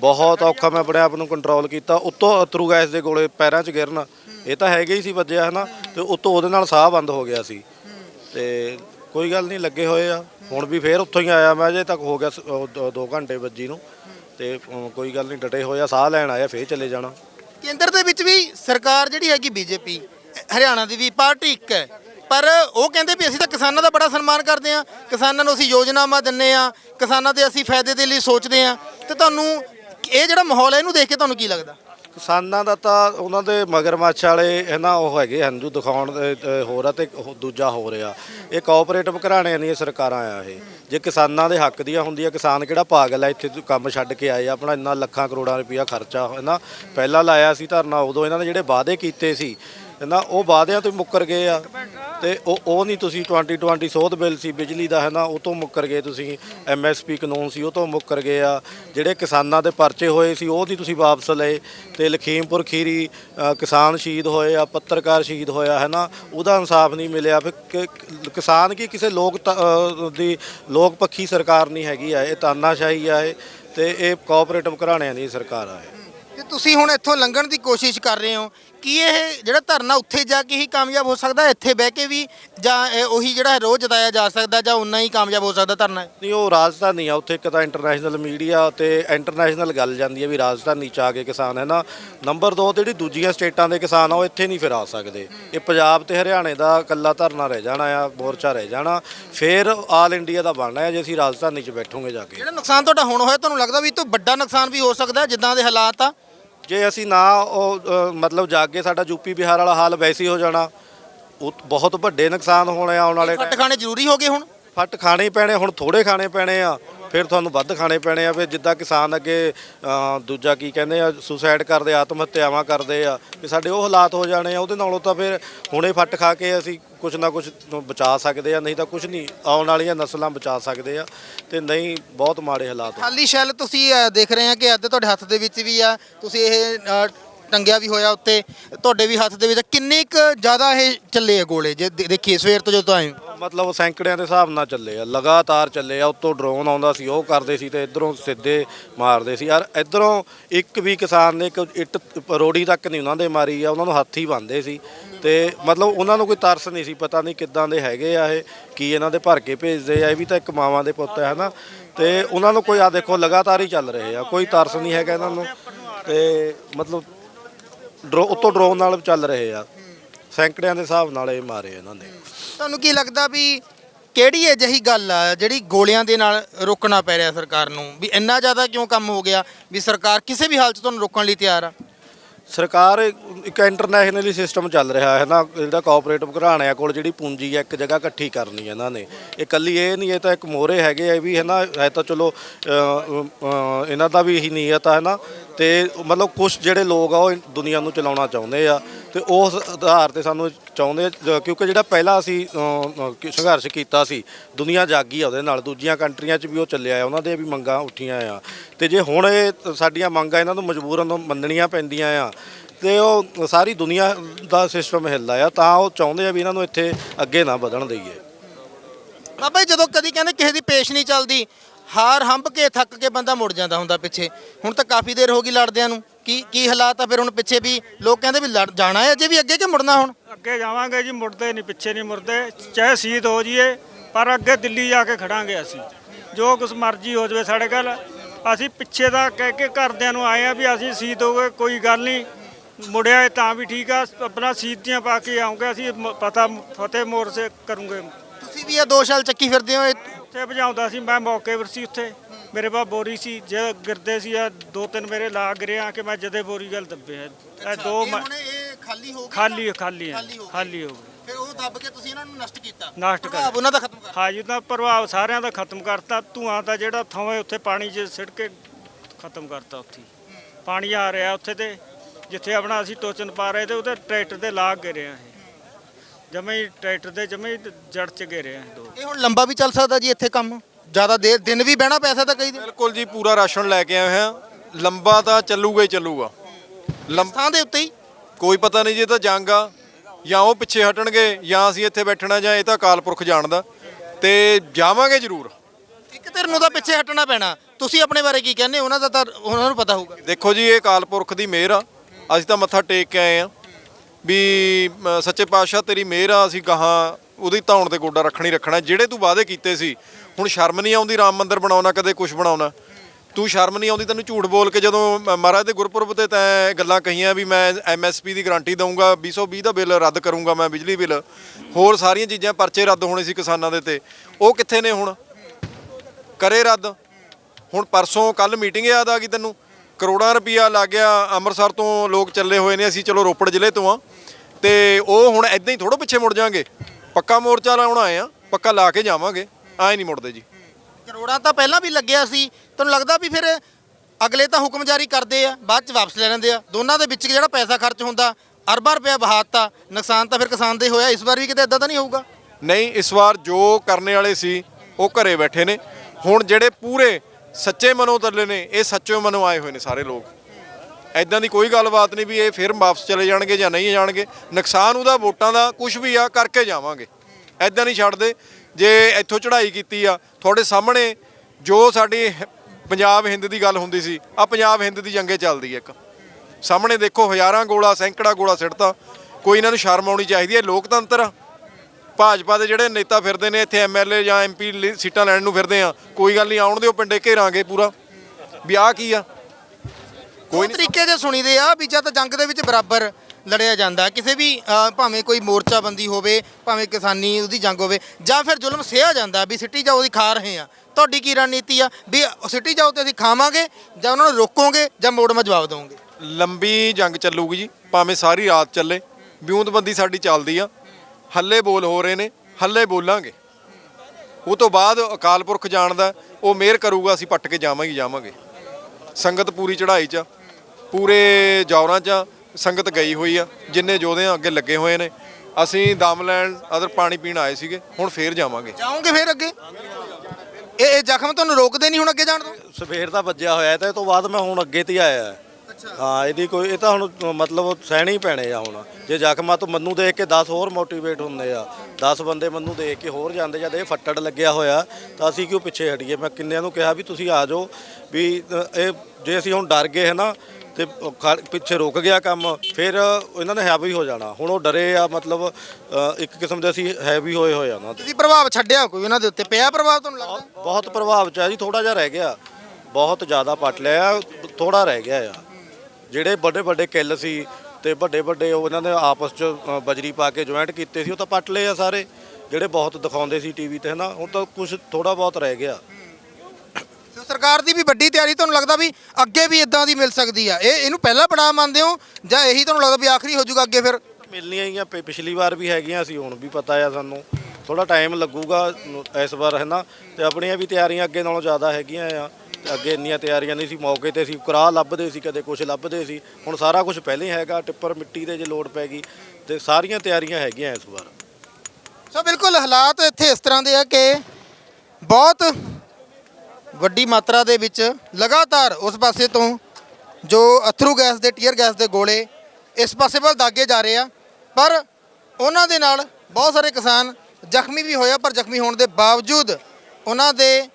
ਬਹੁਤ ਔਖਾ ਮੈਂ ਆਪਣੇ ਆਪ ਨੂੰ ਕੰਟਰੋਲ ਕੀਤਾ। ਉੱਤੋਂ ਅਥਰੂ ਗੈਸ ਦੇ ਗੋਲੇ ਪੈਰਾਂ 'ਚ ਗਿਰਨ। ਇਹ ਤਾਂ ਹੈਗੇ ਹੀ ਸੀ ਵੱਜਿਆ ਹਨਾ ਤੇ ਉੱਤੋਂ ਉਹਦੇ ਨਾਲ ਸਾਹ ਬੰਦ ਹੋ ਗਿਆ ਸੀ। ਤੇ ਕੋਈ ਗੱਲ ਨਹੀਂ ਲੱਗੇ ਹੋਏ ਆ। ਹੁਣ ਵੀ ਫੇਰ ਉੱਥੋਂ ਹੀ ਆਇਆ ਮੈਂ ਅਜੇ ਤੱਕ ਹੋ ਗਿਆ 2 ਘੰਟੇ ਵੱਜੀ ਨੂੰ। ਤੇ ਅ, ਕੋਈ ਗੱਲ ਨਹੀਂ ਡਟੇ ਹੋਏ ਆ ਸਾਹ ਲੈਣ ਆਇਆ ਫੇਰ ਚਲੇ ਜਾਣਾ। ਕੇਂਦਰ ਦੇ ਵਿੱਚ ਵੀ ਸਰਕਾਰ ਜਿਹੜੀ ਹੈਗੀ ਬੀਜੇਪੀ ਹਰਿਆਣਾ ਦੀ ਵੀ ਪਾਰਟੀ ਇੱਕ ਹੈ। ਪਰ ਉਹ ਕਹਿੰਦੇ ਵੀ ਅਸੀਂ ਤਾਂ ਕਿਸਾਨਾਂ ਦਾ ਬੜਾ ਸਨਮਾਨ ਕਰਦੇ ਹਾਂ। ਕਿਸਾਨਾਂ ਨੂੰ ਅਸੀਂ ਯੋਜਨਾਵਾਂ ਦਿੰਨੇ ਆ ਕਿਸਾਨਾਂ ਦੇ ਅਸੀਂ ਫਾਇਦੇ ਦੇ ਲਈ ਸੋਚਦੇ ਹਾਂ। ਤੇ ਤੁਹਾਨੂੰ ਇਹ ਜਿਹੜਾ ਮਾਹੌਲ ਹੈ ਇਹਨੂੰ ਦੇਖ ਕੇ ਤੁਹਾਨੂੰ ਕੀ ਲੱਗਦਾ? ਕਿਸਾਨਾਂ ਦਾ ਤਾਂ ਉਹਨਾਂ ਦੇ ਮਗਰਮੱਛ ਵਾਲੇ ਇਹਨਾਂ ਉਹ ਹੈਗੇ ਹੰਝੂ ਦਿਖਾਉਣ ਦੇ ਅ, ਹੋਰ ਆ ਤੇ ਉਹ ਦੂਜਾ ਹੋ ਰਿਹਾ। ਇਹ ਕੋਆਪਰੇਟਿਵ ਘਰਾਣਿਆਂ ਦੀਆਂ ਸਰਕਾਰਾਂ ਆ ਇਹ। ਜੇ ਕਿਸਾਨਾਂ ਦੇ ਹੱਕ ਦੀਆਂ ਹੁੰਦੀਆਂ ਕਿਸਾਨ ਕਿਹੜਾ ਪਾਗਲ ਆ ਇੱਥੇ ਤੋਂ ਕੰਮ ਛੱਡ ਕੇ ਆਏ ਆ, ਆਪਣਾ ਇੰਨਾ ਲੱਖਾਂ ਕਰੋੜਾਂ ਰੁਪਇਆ ਖਰਚਾ ਹੈ ਨਾ ਪਹਿਲਾਂ ਲਾਇਆ ਸੀ ਧਰਨਾ ਉਦੋਂ ਇਹਨਾਂ ਨੇ ਜਿਹੜੇ ਵਾਅਦੇ ਕੀਤੇ ਸੀ ਨਾ ਉਹ ਵਾਅਦਿਆਂ ਤੋਂ ਹੀ ਮੁੱਕਰ ਗਏ ਆ। ਤੇ ਉਹ ਉਹ ਨਹੀਂ ਤੁਸੀਂ 2020 ਸੋਧ ਬਿੱਲ ਸੀ, ਬਿਜਲੀ ਦਾ ਹੈ ਨਾ ਉਹ ਤੋਂ ਮੁੱਕਰ ਗਏ ਤੁਸੀਂ। ਐਮਐਸਪੀ ਕਾਨੂੰਨ ਸੀ, ਉਹ ਤੋਂ ਮੁੱਕਰ ਗਏ ਆ। ਜਿਹੜੇ ਕਿਸਾਨਾਂ ਦੇ ਪਰਚੇ ਹੋਏ ਸੀ, ਉਹ ਨਹੀਂ ਤੁਸੀਂ ਵਾਪਸ ਲਏ। ਤੇ ਲਖੀਮਪੁਰ ਖੀਰੀ ਕਿਸਾਨ ਸ਼ਹੀਦ ਹੋਏ ਆ, ਪੱਤਰਕਾਰ ਸ਼ਹੀਦ ਹੋਇਆ ਹੈ ਨਾ ਉਹਦਾ ਇਨਸਾਫ ਨਹੀਂ ਮਿਲਿਆ। ਫਿਰ ਕਿਸਾਨ ਕੀ ਕਿਸੇ ਲੋਕ ਦੀ ਲੋਕ ਪੱਖੀ ਸਰਕਾਰ ਨਹੀਂ ਹੈਗੀ ਆ, ਇਹ ਤਾਨਾਸ਼ਾਹੀ ਆ ਇਹ। ਤੇ ਇਹ ਕੋਆਪਰੇਟਿਵ ਘਰਾਣਿਆਂ ਦੀ ਸਰਕਾਰ ਆ ਇਹ। ਤੇ ਤੁਸੀਂ ਹੁਣ ਇੱਥੋਂ ਲੰਘਣ ਦੀ ਕੋਸ਼ਿਸ਼ ਕਰ ਰਹੇ ਹੋ ਕੀ ਇਹ ਜਿਹੜਾ ਧਰਨਾ ਉੱਥੇ ਜਾ ਕੇ ਹੀ ਕਾਮਯਾਬ ਹੋ ਸਕਦਾ? ਇੱਥੇ ਬਹਿ ਕੇ ਵੀ ਜਾਂ ਇਹ ਉਹੀ ਜਿਹੜਾ ਰੋਜ਼ ਜਤਾਇਆ ਜਾ ਸਕਦਾ ਜਾਂ ਉਨਾ ਹੀ ਕਾਮਯਾਬ ਹੋ ਸਕਦਾ ਧਰਨਾ? ਨਹੀਂ ਉਹ ਰਾਜਧਾਨੀ ਆ ਉੱਥੇ ਇੱਕ ਤਾਂ ਇੰਟਰਨੈਸ਼ਨਲ ਮੀਡੀਆ ਤੇ ਇੰਟਰਨੈਸ਼ਨਲ ਗੱਲ ਜਾਂਦੀ ਹੈ ਵੀ ਰਾਜਧਾਨੀ ਚ ਆ ਕੇ ਕਿਸਾਨ ਹੈ ਨਾ। ਨੰਬਰ 2 ਜਿਹੜੀ ਦੂਜੀਆਂ ਸਟੇਟਾਂ ਦੇ ਕਿਸਾਨ ਆ ਉਹ ਇੱਥੇ ਨਹੀਂ ਫਿਰ ਆ ਸਕਦੇ। ਇਹ ਪੰਜਾਬ ਤੇ ਹਰਿਆਣੇ ਦਾ ਇਕੱਲਾ ਧਰਨਾ ਰਹਿ ਜਾਣਾ ਆ ਮੋਰਚਾ ਰਹਿ ਜਾਣਾ ਫਿਰ ਆਲ ਇੰਡੀਆ ਦਾ ਬਣਨਾ ਹੈ ਜੇ ਅਸੀਂ ਰਾਜਧਾਨੀ 'ਚ ਬੈਠੋਗੇ ਜਾ ਕੇ। ਜਿਹੜਾ ਨੁਕਸਾਨ ਤੁਹਾਡਾ ਹੁਣ ਹੋਇਆ ਤੁਹਾਨੂੰ ਲੱਗਦਾ ਵੀ ਇਹ ਤੋਂ ਵੱਡਾ ਨੁਕਸਾਨ ਵੀ ਹੋ ਸਕਦਾ ਜਿੱਦਾਂ ਦੇ ਹਾਲਾਤ ਆ? ਜੇ ਅਸੀਂ ਨਾ ਉਹ ਅ, ਮਤਲਬ ਜਾਗੇ ਸਾਡਾ ਯੂਪੀ ਬਿਹਾਰ ਵਾਲਾ ਹਾਲ ਵੈਸੇ ਹੀ ਹੋ ਜਾਣਾ ਉਹ ਬਹੁਤ ਵੱਡੇ ਨੁਕਸਾਨ ਹੋਣੇ ਆ ਆਉਣ ਵਾਲੇ ਫੱਟ ਖਾਣੇ ਜ਼ਰੂਰੀ ਹੋ ਗਏ ਹੁਣ? ਫੱਟ ਖਾਣੇ ਹੀ ਪੈਣੇ ਹੁਣ ਥੋੜੇ ਖਾਣੇ ਪੈਣੇ ਆ। ਫਿਰ ਤੁਹਾਨੂੰ ਵੱਧ ਖਾਣੇ ਪੈਣੇ ਆ ਫਿਰ ਜਿੱਦਾਂ ਕਿਸਾਨ ਅੱਗੇ ਅ, ਦੂਜਾ ਕੀ ਕਹਿੰਦੇ ਆ ਸੁਸਾਈਡ ਕਰਦੇ ਆਤਮ ਹੱਤਿਆਵਾਂ ਕਰਦੇ ਆ ਵੀ ਸਾਡੇ ਉਹ ਹਾਲਾਤ ਹੋ ਜਾਣੇ ਆ ਉਹਦੇ ਨਾਲੋਂ ਤਾਂ ਫਿਰ ਹੁਣੇ ਫੱਟ ਖਾ ਕੇ ਅਸੀਂ ਕੁਝ ਨਾ ਕੁਝ ਬਚਾ ਸਕਦੇ ਆ ਨਹੀਂ ਤਾਂ ਕੁਝ ਨਹੀਂ ਆਉਣ ਵਾਲੀਆਂ ਨਸਲਾਂ ਬਚਾ ਸਕਦੇ ਆ ਤੇ ਨਹੀਂ ਬਹੁਤ ਮਾੜੇ ਹਾਲਾਤ ਖਾਲੀ ਸ਼ੈੱਲ ਤੁਸੀਂ ਅ, ਦੇਖ ਰਹੇ ਆ ਕਿ ਅੱਧ ਤੁਹਾਡੇ ਹੱਥ ਦੇ ਵਿੱਚ ਵੀ ਆ ਤੁਸੀਂ ਇਹ ਅ, ਟੰਗਿਆ ਵੀ ਹੋਇਆ ਉੱਤੇ ਤੁਹਾਡੇ ਵੀ ਹੱਥ ਦੇ ਵਿੱਚ ਕਿੰਨੇ ਕੁ ਜ਼ਿਆਦਾ ਇਹ ਚੱਲੇ ਆ ਗੋਲੇ ਜੇ ਦੇ- ਦੇਖੀਏ ਸਵੇਰ ਤੋਂ ਜਦੋਂ ਆਏ ਹੋ। ਮਤਲਬ ਸੈਂਕੜਿਆਂ ਦੇ ਹਿਸਾਬ ਨਾਲ ਚੱਲੇ ਆ, ਲਗਾਤਾਰ ਚੱਲੇ ਆ, ਉੱਤੋਂ ਡਰੋਨ ਆਉਂਦਾ ਸੀ, ਉਹ ਕਰਦੇ ਸੀ ਤੇ ਇਧਰੋਂ ਸਿੱਧੇ ਮਾਰਦੇ ਸੀ। ਯਾਰ ਇਧਰੋਂ ਇੱਕ ਵੀ ਕਿਸਾਨ ਨੇ ਇੱਕ ਇੱਟ ਰੋੜੀ ਤੱਕ ਨਹੀਂ ਉਹਨਾਂ ਦੇ ਮਾਰੀ ਆ, ਉਹਨਾਂ ਨੂੰ ਹੱਥ ਹੀ ਬੰਨਦੇ ਸੀ। ਤੇ ਮਤਲਬ ਉਹਨਾਂ ਨੂੰ ਕੋਈ ਤਰਸ ਨਹੀਂ ਸੀ, ਪਤਾ ਨਹੀਂ ਕਿੱਦਾਂ ਦੇ ਹੈਗੇ ਆ ਇਹ, ਕੀ ਇਹਨਾਂ ਦੇ ਭਰ ਕੇ ਭੇਜਦੇ ਆ, ਇਹ ਵੀ ਤਾਂ ਇੱਕ ਮਾਵਾਂ ਦੇ ਪੁੱਤ ਹੈ ਹਨਾ। ਤੇ ਉਹਨਾਂ ਨੂੰ ਕੋਈ ਆ ਦੇਖੋ, ਲਗਾਤਾਰ ਹੀ ਚੱਲ ਰਹੇ ਆ, ਕੋਈ ਤਰਸ ਨਹੀਂ ਹੈਗਾ ਇਹਨਾਂ ਨੂੰ। ਤੇ ਮਤਲਬ ਡਰੋ, ਉੱਤੋਂ ਡਰੋਨ ਨਾਲ ਚੱਲ ਰਹੇ ਆ। ਸੈਂਕੜਿਆਂ ਦੇ ਹਿਸਾਬ ਨਾਲ ਇਹ ਮਾਰੇ ਇਹਨਾਂ ਨੇ। ਤੁਹਾਨੂੰ ਕੀ ਲੱਗਦਾ ਵੀ ਕਿਹੜੀ ਅਜਿਹੀ ਗੱਲ ਆ ਜਿਹੜੀ ਗੋਲਿਆਂ ਦੇ ਨਾਲ ਰੋਕਣਾ ਪੈ ਰਿਹਾ ਸਰਕਾਰ ਨੂੰ? ਵੀ ਇੰਨਾ ਜ਼ਿਆਦਾ ਕਿਉਂ ਕੰਮ ਹੋ ਗਿਆ ਵੀ ਸਰਕਾਰ ਕਿਸੇ ਵੀ ਹਾਲਤ ਤੁਹਾਨੂੰ ਰੋਕਣ ਲਈ ਤਿਆਰ ਆ? ਸਰਕਾਰ ਇੱਕ ਇੰਟਰਨੈਸ਼ਨਲੀ ਸਿਸਟਮ ਚੱਲ ਰਿਹਾ ਹੈ ਨਾ, ਜਿਹੜਾ ਕੋਆਪਰੇਟਿਵ ਘਰਾਣਿਆਂ ਕੋਲ ਜਿਹੜੀ ਪੂੰਜੀ ਹੈ, ਇੱਕ ਜਗ੍ਹਾ ਇਕੱਠੀ ਕਰਨੀ ਹੈ ਇਹਨਾਂ ਨੇ। ਇਹ ਇਕੱਲੀ ਇਹ ਨਹੀਂ, ਇਹ ਤਾਂ ਇੱਕ ਮੋਹਰੇ ਹੈਗੇ ਆ, ਇਹ ਵੀ ਹੈ ਨਾ ਹੈ ਤਾਂ ਚਲੋ ਇਹਨਾਂ ਦਾ ਵੀ ਇਹੀ ਨੀਅਤ ਹੈ ਨਾ। ਤੇ ਮਤਲਬ ਕੁਝ ਜਿਹੜੇ ਲੋਕ ਆ ਉਹ ਦੁਨੀਆ ਨੂੰ ਚਲਾਉਣਾ ਚਾਹੁੰਦੇ ਆ ਤੇ ਉਸ ਆਧਾਰ ਤੇ ਸਾਨੂੰ ਚਾਹੁੰਦੇ ਆ, ਕਿਉਂਕਿ ਜਿਹੜਾ ਪਹਿਲਾਂ ਅਸੀਂ ਅ, ਸੰਘਰਸ਼ ਕੀਤਾ ਸੀ ਦੁਨੀਆ ਜਾਗੀ ਆ ਉਹਦੇ ਨਾਲ ਦੂਜੀਆਂ ਕੰਟਰੀਆਂ 'ਚ ਵੀ ਉਹ ਚੱਲਿਆ ਆ ਉਹਨਾਂ ਦੇ ਵੀ ਮੰਗਾਂ ਉੱਠੀਆਂ ਆ। ਤੇ ਜੇ ਹੁਣ ਇਹ ਸਾਡੀਆਂ ਮੰਗਾਂ ਇਹਨਾਂ ਨੂੰ ਮਜਬੂਰਨ ਮੰਨਣੀਆਂ ਪੈਂਦੀਆਂ ਆ ਤੇ ਉਹ ਸਾਰੀ ਦੁਨੀਆ ਦਾ ਸਿਸਟਮ ਹਿੱਲਦਾ ਆ ਤਾਂ ਉਹ ਚਾਹੁੰਦੇ ਆ ਵੀ ਇਹਨਾਂ ਨੂੰ ਇੱਥੇ ਅੱਗੇ ਨਾ ਵਧਣ ਦਈਏ। ਬਾਬਾ ਜੀ ਜਦੋਂ ਕਦੀ ਕਹਿੰਦੇ ਕਿਸੇ ਦੀ ਪੇਸ਼ ਨਹੀਂ ਚੱਲਦੀ ਹਾਰ ਹੰਬ ਕੇ ਥੱਕ ਕੇ ਬੰਦਾ ਮੁੜ ਜਾਂਦਾ ਹੁੰਦਾ ਪਿੱਛੇ। ਹੁਣ ਤਾਂ ਕਾਫੀ ਦੇਰ ਹੋ ਗਈ ਲੜਦਿਆਂ ਨੂੰ। ਕੀ ਕੀ ਹਾਲਾਤ ਆ ਫਿਰ ਹੁਣ ਪਿੱਛੇ ਵੀ? ਲੋਕ ਕਹਿੰਦੇ ਵੀ ਲੜ ਜਾਣਾ ਹੈ ਅਜੇ ਵੀ ਅੱਗੇ ਕਿ ਮੁੜਨਾ ਹੁਣ? ਅੱਗੇ ਜਾਵਾਂਗੇ ਜੀ ਮੁੜਦੇ ਨਹੀਂ ਪਿੱਛੇ ਨਹੀਂ ਮੁੜਦੇ। ਚਾਹੇ ਸ਼ਹੀਦ ਹੋ ਜਾਈਏ ਪਰ ਅੱਗੇ ਦਿੱਲੀ ਜਾ ਕੇ ਖੜਾਂਗੇ ਅਸੀਂ। ਜੋ ਕੁਛ ਮਰਜ਼ੀ ਹੋ ਜਾਵੇ ਸਾਡੇ ਕੋਲ ਅਸੀਂ ਪਿੱਛੇ ਦਾ ਕਹਿ ਕੇ ਘਰਦਿਆਂ ਨੂੰ ਆਏ ਆ ਵੀ ਅਸੀਂ ਸ਼ਹੀਦ ਹੋ ਗਏ ਕੋਈ ਗੱਲ ਨਹੀਂ। ਮੁੜਿਆ ਤਾਂ ਵੀ ਠੀਕ ਆ ਆਪਣਾ ਸ਼ਹੀਦੀਆਂ ਪਾ ਕੇ ਆਉਂਗੇ ਅਸੀਂ ਮ- ਪਤਾ ਫਤਿਹ ਮੋਰ ਸੇ ਕਰੂੰਗੇ। ਤੁਸੀਂ ਵੀ ਇਹ ਦੋ ਸਾਲ ਚੱਕੀ ਫਿਰਦੇ ਹੋ ਇਹ ਉੱਥੇ ਭਜਾਉਂਦਾ ਸੀ ਮੈਂ ਮੌਕੇ ਪਰ ਸੀ ਉੱਥੇ। ਮੇਰੇ ਪਾ ਬੋਰੀ ਸੀ ਜੇ ਗਿਰਦੇ ਸੀ ਆ ਦੋ ਤਿੰਨ ਮੇਰੇ ਲਾ ਗਿਰੇ ਆ ਕਿ ਮੈਂ ਜਦੇ ਬੋਰੀ ਗੱਲ ਦੱਬੇ ਆ ਇਹ ਦੋ ਮੈਂ- ਇਹ ਖਾਲੀ ਹੋ ਖਾਲੀ ਖਾਲੀ ਆ ਖਾਲੀ ਹੋ ਗਏ। ਖਾਲੀ ਹੋ ਗਏ ਫਿਰ ਉਹ ਦੱਬ ਕੇ ਤੁਸੀਂ ਇਹਨਾਂ ਨੂੰ ਨਸ਼ਟ ਕੀਤਾ? ਨਸ਼ਟ ਕਰ ਪ੍ਰਭਾਵ ਉਹਨਾਂ ਦਾ ਖਤਮ ਕਰ ਹਾਂ ਜੀ ਤਾਂ ਪ੍ਰਭਾਵ ਸਾਰਿਆਂ ਦਾ ਖਤਮ ਕਰਤਾ। ਧੂਆਂ ਦਾ ਜਿਹੜਾ ਥਾਂ ਉੱਥੇ ਪਾਣੀ 'ਚ ਸਿੱਟ ਕੇ ਖਤਮ ਕਰਤਾ ਉੱਥੇ। ਹੀ। ਪਾਣੀ ਆ ਰਿਹਾ ਉੱਥੇ ਤੇ ਜਿੱਥੇ ਆਪਣਾ ਅਸੀਂ ਟੋਚਨ ਪਾ ਰਹੇ ਤੇ ਉਹਦੇ ਟਰੈਕਟਰ ਦੇ ਲਾਗ ਗਿਰਿਆ ਇਹ। ਜਮੇ ਹੀ ਟਰੈਕਟਰ ਦੇ ਜਮੇ ਹੀ ਜੜ 'ਚ ਗਿਰਿਆ ਇਹ ਦੋ। ਇਹ ਹੁਣ ਲੰਬਾ ਵੀ ਚੱਲ ਸਕਦਾ ਜੀ ਇੱਥੇ ਕੰਮ? ਜ਼ਿਆਦਾ ਦੇਰ ਦਿਨ ਵੀ ਬਹਿਣਾ ਪੈ ਸਕਦਾ ਕਈ ਦਿਨ? ਬਿਲਕੁਲ ਜੀ ਪੂਰਾ ਰਾਸ਼ਨ ਲੈ ਕੇ ਆਏ ਆ ਲੰਬਾ ਤਾਂ ਚੱਲੂਗਾ ਹੀ ਚੱਲੂਗਾ। ਲੰਬ ਥਾਂ ਦੇ ਉੱਤੇ ਹੀ? ਕੋਈ ਪਤਾ ਨਹੀਂ ਜੀ ਇਹ ਤਾਂ ਜੰਗ ਆ। ਜਾਂ ਉਹ ਪਿੱਛੇ ਹਟਣਗੇ ਜਾਂ ਅਸੀਂ ਇੱਥੇ ਬੈਠਣਾ ਜਾਂ ਇਹ ਤਾਂ ਅਕਾਲ ਪੁਰਖ ਜਾਣਦਾ ਤੇ ਜਾਵਾਂਗੇ ਜ਼ਰੂਰ। ਇੱਕ ਧਿਰ ਨੂੰ ਤਾਂ ਪਿੱਛੇ ਹਟਣਾ ਪੈਣਾ। ਤੁਸੀਂ ਆਪਣੇ ਬਾਰੇ ਕੀ ਕਹਿੰਦੇ ਉਹਨਾਂ ਦਾ ਤਾਂ ਉਹਨਾਂ ਨੂੰ ਪਤਾ ਹੋਊਗਾ। ਦੇਖੋ ਜੀ ਇਹ ਅਕਾਲ ਪੁਰਖ ਦੀ ਮਿਹਰ ਆ। ਅਸੀਂ ਤਾਂ ਮੱਥਾ ਟੇਕ ਕੇ ਆਏ ਆ ਵੀ ਸੱਚੇ ਪਾਤਸ਼ਾਹ ਤੇਰੀ ਮਿਹਰ ਆ, ਅਸੀਂ ਗਾਹਾਂ ਉਹਦੀ ਧੌਣ ਤੇ ਗੋਡਾ ਰੱਖਣੀ ਰੱਖਣਾ। ਜਿਹੜੇ ਤੂੰ ਵਾਅਦੇ ਕੀਤੇ ਸੀ, ਹੁਣ ਸ਼ਰਮ ਨਹੀਂ ਆਉਂਦੀ ਰਾਮ ਮੰਦਿਰ ਬਣਾਉਣਾ, ਕਦੇ ਕੁਝ ਬਣਾਉਣਾ। ਤੂੰ ਸ਼ਰਮ ਨਹੀਂ ਆਉਂਦੀ ਤੈਨੂੰ ਝੂਠ ਬੋਲ ਕੇ ਜਦੋਂ ਮਹਾਰਾਜ ਦੇ ਗੁਰਪੁਰਬ ਤੇ ਤੈਂ ਗੱਲਾਂ ਕਹੀਆਂ ਵੀ ਮੈਂ ਐਮਐਸਪੀ ਦੀ ਗਾਰੰਟੀ ਦਊਂਗਾ 220 ਦਾ ਬਿੱਲ ਰੱਦ ਕਰੂੰਗਾ ਮੈਂ, ਬਿਜਲੀ ਬਿੱਲ। ਹੋਰ ਸਾਰੀਆਂ ਚੀਜ਼ਾਂ ਪਰਚੇ ਰੱਦ ਹੋਣੇ ਸੀ ਕਿਸਾਨਾਂ ਦੇ ਤੇ। ਉਹ ਕਿੱਥੇ ਨੇ ਹੁਣ? ਕਰੇ ਰੱਦ? ਹੁਣ ਪਰਸੋਂ ਕੱਲ ਮੀਟਿੰਗ ਯਾਦ ਆ ਗਈ ਤੈਨੂੰ। ਕਰੋੜਾਂ ਰੁਪਈਆ ਲੱਗ ਗਿਆ, ਅੰਮ੍ਰਿਤਸਰ ਤੋਂ ਲੋਕ ਚੱਲੇ ਹੋਏ ਨੇ, ਅਸੀਂ ਚਲੋ ਰੋਪੜ ਜ਼ਿਲ੍ਹੇ ਤੋਂ ਆ। ਤੇ ਉਹ ਹੁਣ ਐਦਾਂ ਹੀ ਥੋੜੋ ਪਿੱਛੇ ਮੁੜ ਜਾਾਂਗੇ ਪੱਕਾ ਮੋਰਚਾ ਲਾਉਣ ਆਏ ਆ ਪੱਕਾ ਲਾ ਕੇ ਜਾਵਾਂਗੇ ਐ ਨਹੀਂ ਮੁੜਦੇ ਜੀ। ਕਰੋੜਾਂ ਤਾਂ ਪਹਿਲਾਂ ਵੀ ਲੱਗਿਆ ਸੀ ਤੁਹਾਨੂੰ ਲੱਗਦਾ ਵੀ ਫਿਰ ਅਗਲੇ ਤਾਂ ਹੁਕਮ ਜਾਰੀ ਕਰਦੇ ਆ ਬਾਅਦ ਚ ਵਾਪਸ ਲੈ ਲੈਂਦੇ ਆ। ਦੋਨਾਂ ਦੇ ਵਿੱਚ ਜਿਹੜਾ ਪੈਸਾ ਖਰਚ ਹੁੰਦਾ ਅਰਬਾਂ ਰੁਪਇਆ ਬਹਾਤਾ ਨੁਕਸਾਨ ਤਾਂ ਫਿਰ ਕਿਸਾਨ ਦੇ ਹੋਇਆ ਇਸ ਵਾਰ ਵੀ ਕਿਤੇ ਇਦਾਂ ਤਾਂ ਨਹੀਂ ਹੋਊਗਾ? ਨਹੀਂ ਇਸ ਵਾਰ ਜੋ ਕਰਨੇ ਵਾਲੇ ਸੀ ਉਹ ਘਰੇ ਬੈਠੇ ਨੇ। ਹੁਣ ਜਿਹੜੇ ਪੂਰੇ ਸੱਚੇ ਮਨੋਂ ਤਰਲੇ ਨੇ ਇਹ ਸੱਚੇ ਮਨੋਂ ਆਏ ਹੋਏ ਨੇ ਸਾਰੇ ਲੋਕ। ਐਦਾਂ ਦੀ ਕੋਈ ਗੱਲਬਾਤ ਨਹੀਂ ਵੀ ਇਹ ਫਿਰ ਵਾਪਸ ਚਲੇ ਜਾਣਗੇ ਜਾਂ ਨਹੀਂ ਜਾਣਗੇ। ਨੁਕਸਾਨ ਉਹਦਾ ਵੋਟਾਂ ਦਾ ਕੁਝ ਵੀ ਆ, ਕਰਕੇ ਜਾਵਾਂਗੇ। ਐਦਾਂ ਨਹੀਂ ਛੱਡਦੇ। ਜੇ ਇੱਥੋਂ ਚੜ੍ਹਾਈ ਕੀਤੀ ਆ, ਤੁਹਾਡੇ ਸਾਹਮਣੇ ਜੋ ਸਾਡੀ ਹ- ਪੰਜਾਬ ਹਿੰਦ ਦੀ ਗੱਲ ਹੁੰਦੀ ਸੀ ਆ ਪੰਜਾਬ ਹਿੰਦ ਦੀ ਜੰਗੇ ਚੱਲਦੀ ਹੈ ਇੱਕ। ਸਾਹਮਣੇ ਦੇਖੋ ਹਜ਼ਾਰਾਂ ਗੋਲਾ, ਸੈਂਕੜਾ ਗੋਲਾ ਸਿੱਟਤਾ। ਕੋਈ ਇਹਨਾਂ ਨੂੰ ਸ਼ਰਮ ਆਉਣੀ ਚਾਹੀਦੀ ਹੈ ਲੋਕਤੰਤਰ ਆ। ਭਾਜਪਾ ਦੇ ਜਿਹੜੇ ਨੇਤਾ ਫਿਰਦੇ ਨੇ, ਇੱਥੇ ਐਮਐਲਏ ਜਾਂ ਐਮਪੀ ਸੀਟਾਂ ਲੈਣ ਨੂੰ ਫਿਰਦੇ ਆ, ਕੋਈ ਗੱਲ ਨਹੀਂ, ਆਉਣ ਦਿਓ ਪਿੰਡੇ, ਘੇਰਾਂਗੇ ਪੂਰਾ। ਵੀ ਆਹ ਕੀ ਆ? ਕੋਈ ਤਰੀਕੇ ਜੇ ਸੁਣੀਦੇ ਆ ਵੀ ਜਦ ਜੰਗ ਦੇ ਵਿੱਚ ਬਰਾਬਰ ਲੜਿਆ ਜਾਂਦਾ ਕਿਸੇ ਵੀ ਅ, ਭਾਵੇਂ ਕੋਈ ਮੋਰਚਾਬੰਦੀ ਹੋਵੇ ਭਾਵੇਂ ਕਿਸਾਨੀ ਉਹਦੀ ਜੰਗ ਹੋਵੇ ਜਾਂ ਫਿਰ ਜ਼ੁਲਮ ਸਹਿਆ ਜਾਂਦਾ ਵੀ ਸਿੱਟੀ ਜਾਓ ਦੀ ਖਾ ਰਹੇ ਆ ਤੁਹਾਡੀ ਕੀ ਰਣਨੀਤੀ ਆ? ਵੀ ਸਿੱਟੀ ਜਾਓ ਤੇ ਅਸੀਂ ਖਾਵਾਂਗੇ ਜਾਂ ਉਹਨਾਂ ਨੂੰ ਰੋਕੋਗੇ ਜਾਂ ਮੋੜਮਾ ਜਵਾਬ ਦੇਵੋਗੇ? ਲੰਬੀ ਜੰਗ ਚੱਲੂਗੀ ਜੀ ਭਾਵੇਂ ਸਾਰੀ ਰਾਤ ਚੱਲੇ ਵਿਉਂਤਬੰਦੀ ਸਾਡੀ ਚੱਲਦੀ ਆ। ਹੱਲੇ ਬੋਲ ਹੋ ਰਹੇ ਨੇ ਹੱਲੇ ਬੋਲਾਂਗੇ। ਉਹ ਤੋਂ ਬਾਅਦ ਅਕਾਲ ਪੁਰਖ ਜਾਣਦਾ ਉਹ ਮਿਹਰ ਕਰੂਗਾ ਅਸੀਂ ਪੱਟ ਕੇ ਜਾਵਾਂਗੇ ਹੀ ਜਾਵਾਂਗੇ। ਸੰਗਤ ਪੂਰੀ ਚੜ੍ਹਾਈ 'ਚ ਆ, ਪੂਰੇ ਜੌਰਾਂ 'ਚ ਸੰਗਤ ਗਈ ਹੋਈ ਆ ਜਿੰਨੇ ਆ ਅੱਗੇ ਲੱਗੇ ਹੋਏ ਨੇ। ਅਸੀਂ ਦਮ ਲੈਣ ਅਦਰ ਪਾਣੀ ਪੀਣ ਆਏ ਸੀਗੇ ਹੁਣ ਫੇਰ ਜਾਵਾਂਗੇ। ਜਾਓਗੇ ਫਿਰ ਅੱਗੇ? ਇਹ ਇਹ ਜ਼ਖਮ ਤੁਹਾਨੂੰ ਰੋਕਦੇ ਨਹੀਂ ਹੁਣ ਅੱਗੇ ਜਾਣ ਤੋਂ? ਸਵੇਰ ਦਾ ਵੱਜਿਆ ਹੋਇਆ ਤੇ ਇਹ ਤੋਂ ਬਾਅਦ ਮੈਂ ਹੁਣ ਅੱਗੇ ਤੇ ਹੀ। ਆਇਆ ਹਾਂ ਇਹਦੀ ਕੋਈ ਇਹ ਤਾਂ ਹੁਣ ਮਤਲਬ ਸਹਿਣੇ ਹੀ ਪੈਣੇ ਆ ਹੁਣ। ਜੇ ਜ਼ਖਮਾਂ ਤੋਂ ਮੰਨੂ ਦੇਖ ਕੇ 10 ਹੋਰ ਮੋਟੀਵੇਟ ਹੁੰਦੇ ਆ। 10 ਬੰਦੇ ਮੰਨੂ ਦੇਖ ਕੇ ਹੋਰ ਜਾਂਦੇ ਜਦ ਇਹ ਫੱਟੜ ਲੱਗਿਆ ਹੋਇਆ ਤਾਂ ਅਸੀਂ ਕਿਉਂ ਪਿੱਛੇ ਹਟੀਏ? ਮੈਂ ਕਿੰਨਿਆਂ ਨੂੰ ਕਿਹਾ ਵੀ ਤੁਸੀਂ ਆ ਜਾਓ ਵੀ ਅ, ਇਹ ਜੇ ਅਸੀਂ ਹੁਣ ਡਰ ਗਏ ਹੈ ਨਾ ਤੇ ਉਹ ਖੜ- ਪਿੱਛੇ ਰੁਕ ਗਿਆ ਕੰਮ ਫਿਰ ਇਹਨਾਂ ਨੇ ਹੈਵੀ ਹੋ ਜਾਣਾ। ਹੁਣ ਉਹ ਡਰੇ ਆ ਮਤਲਬ ਅ, ਇੱਕ ਕਿਸਮ ਦੇ ਅਸੀਂ ਹੈਵੀ ਹੋਏ ਹੋਏ ਆ ਉਹਨਾਂ ਤੇ ਤੁਸੀਂ ਪ੍ਰਭਾਵ ਛੱਡਿਆ ਕੋਈ ਉਹਨਾਂ ਦੇ ਉੱਤੇ? ਪਿਆ ਪ੍ਰਭਾਵ ਤੁਹਾਨੂੰ ਲੱਗਦਾ? ਬਹੁਤ ਪ੍ਰਭਾਵ ਚ ਆ ਜੀ ਥੋੜਾ ਜਿਹਾ ਰਹਿ ਗਿਆ। ਬਹੁਤ ਜ਼ਿਆਦਾ ਪੱਟ ਲਿਆ ਥੋੜਾ ਰਹਿ ਗਿਆ ਆ। ਜਿਹੜੇ ਵੱਡੇ ਵੱਡੇ ਕਿੱਲ ਸੀ ਤੇ ਵੱਡੇ ਵੱਡੇ ਉਹ ਇਹਨਾਂ ਨੇ ਆਪਸ ਚ ਅ, ਬਜਰੀ ਪਾ ਕੇ ਜੁਆਇੰਟ ਕੀਤੇ ਸੀ ਉਹ ਤਾਂ ਪੱਟ ਲਏ ਆ ਸਾਰੇ। ਜਿਹੜੇ ਬਹੁਤ ਦਿਖਾਉਂਦੇ ਸੀ ਟੀਵੀ ਤੇ ਹਨਾ ਹੁਣ ਤਾਂ ਕੁਝ ਥੋੜਾ ਬਹੁਤ ਰਹਿ ਗਿਆ। ਸਰਕਾਰ ਦੀ ਵੀ ਵੱਡੀ ਤਿਆਰੀ ਤੁਹਾਨੂੰ ਲੱਗਦਾ ਵੀ ਅੱਗੇ ਵੀ ਇਦਾਂ ਦੀ ਮਿਲ ਸਕਦੀ ਆ? ਇਹ ਇਹਨੂੰ ਪਹਿਲਾ ਪੜਾਅ ਮੰਨਦੇ ਹੋ ਜਾਂ ਇਹੀ ਤੁਹਾਨੂੰ ਲੱਗਦਾ ਵੀ ਆਖਰੀ ਹੋ ਜਾਊਗਾ ਅੱਗੇ ਫਿਰ? ਮਿਲਣੀਆਂ ਹੀ ਆ ਪਿ- ਪਿਛਲੀ ਵਾਰ ਵੀ ਹੈਗੀਆਂ ਸੀ ਹੁਣ ਵੀ ਪਤਾ ਆ ਸਾਨੂੰ। ਥੋੜਾ ਟਾਈਮ ਲੱਗੂਗਾ ਨ- ਇਸ ਵਾਰ ਹੈ ਨਾ? ਤੇ ਆਪਣੀਆਂ ਵੀ ਤਿਆਰੀਆਂ ਅੱਗੇ ਨਾਲੋਂ ਜ਼ਿਆਦਾ ਹੈਗੀਆਂ ਆ। ਤੇ ਅੱਗੇ ਇੰਨੀਆਂ ਤਿਆਰੀਆਂ ਨਹੀਂ ਸੀ ਮੌਕੇ ਤੇ ਸੀ ਕਰਾ ਲੱਭਦੇ ਸੀ ਕਦੇ ਕੁਝ ਲੱਭਦੇ ਸੀ। ਹੁਣ ਸਾਰਾ ਕੁਝ ਪਹਿਲੇ ਹੈਗਾ ਟਿੱਪਰ ਮਿੱਟੀ ਦੇ ਜੇ ਲੋਡ ਪੈ ਗਈ ਤੇ ਸਾਰੀਆਂ ਤਿਆਰੀਆਂ ਹੈਗੀਆਂ ਇਸ ਵਾਰ। ਸੋ ਬਿਲਕੁਲ ਹਾਲਾਤ ਇੱਥੇ ਇਸ ਤਰ੍ਹਾਂ ਦੇ ਆ ਕਿ ਬਹੁਤ ਵੱਡੀ ਮਾਤਰਾ ਦੇ ਵਿੱਚ ਲਗਾਤਾਰ ਉਸ ਪਾਸੇ ਤੋਂ ਜੋ ਅਥਰੂ ਗੈਸ ਦੇ, ਟੀਅਰ ਗੈਸ ਦੇ ਗੋਲੇ ਇਸ ਪਾਸੇ ਵੱਲ ਦਾਗੇ ਜਾ ਰਹੇ ਆ। ਪਰ ਉਹਨਾਂ ਦੇ ਨਾਲ ਬਹੁਤ ਸਾਰੇ ਕਿਸਾਨ ਜ਼ਖਮੀ ਵੀ ਹੋਇਆ ਪਰ ਜ਼ਖਮੀ ਹੋਣ ਦੇ ਬਾਵਜੂਦ ਉਹਨਾਂ ਦੇ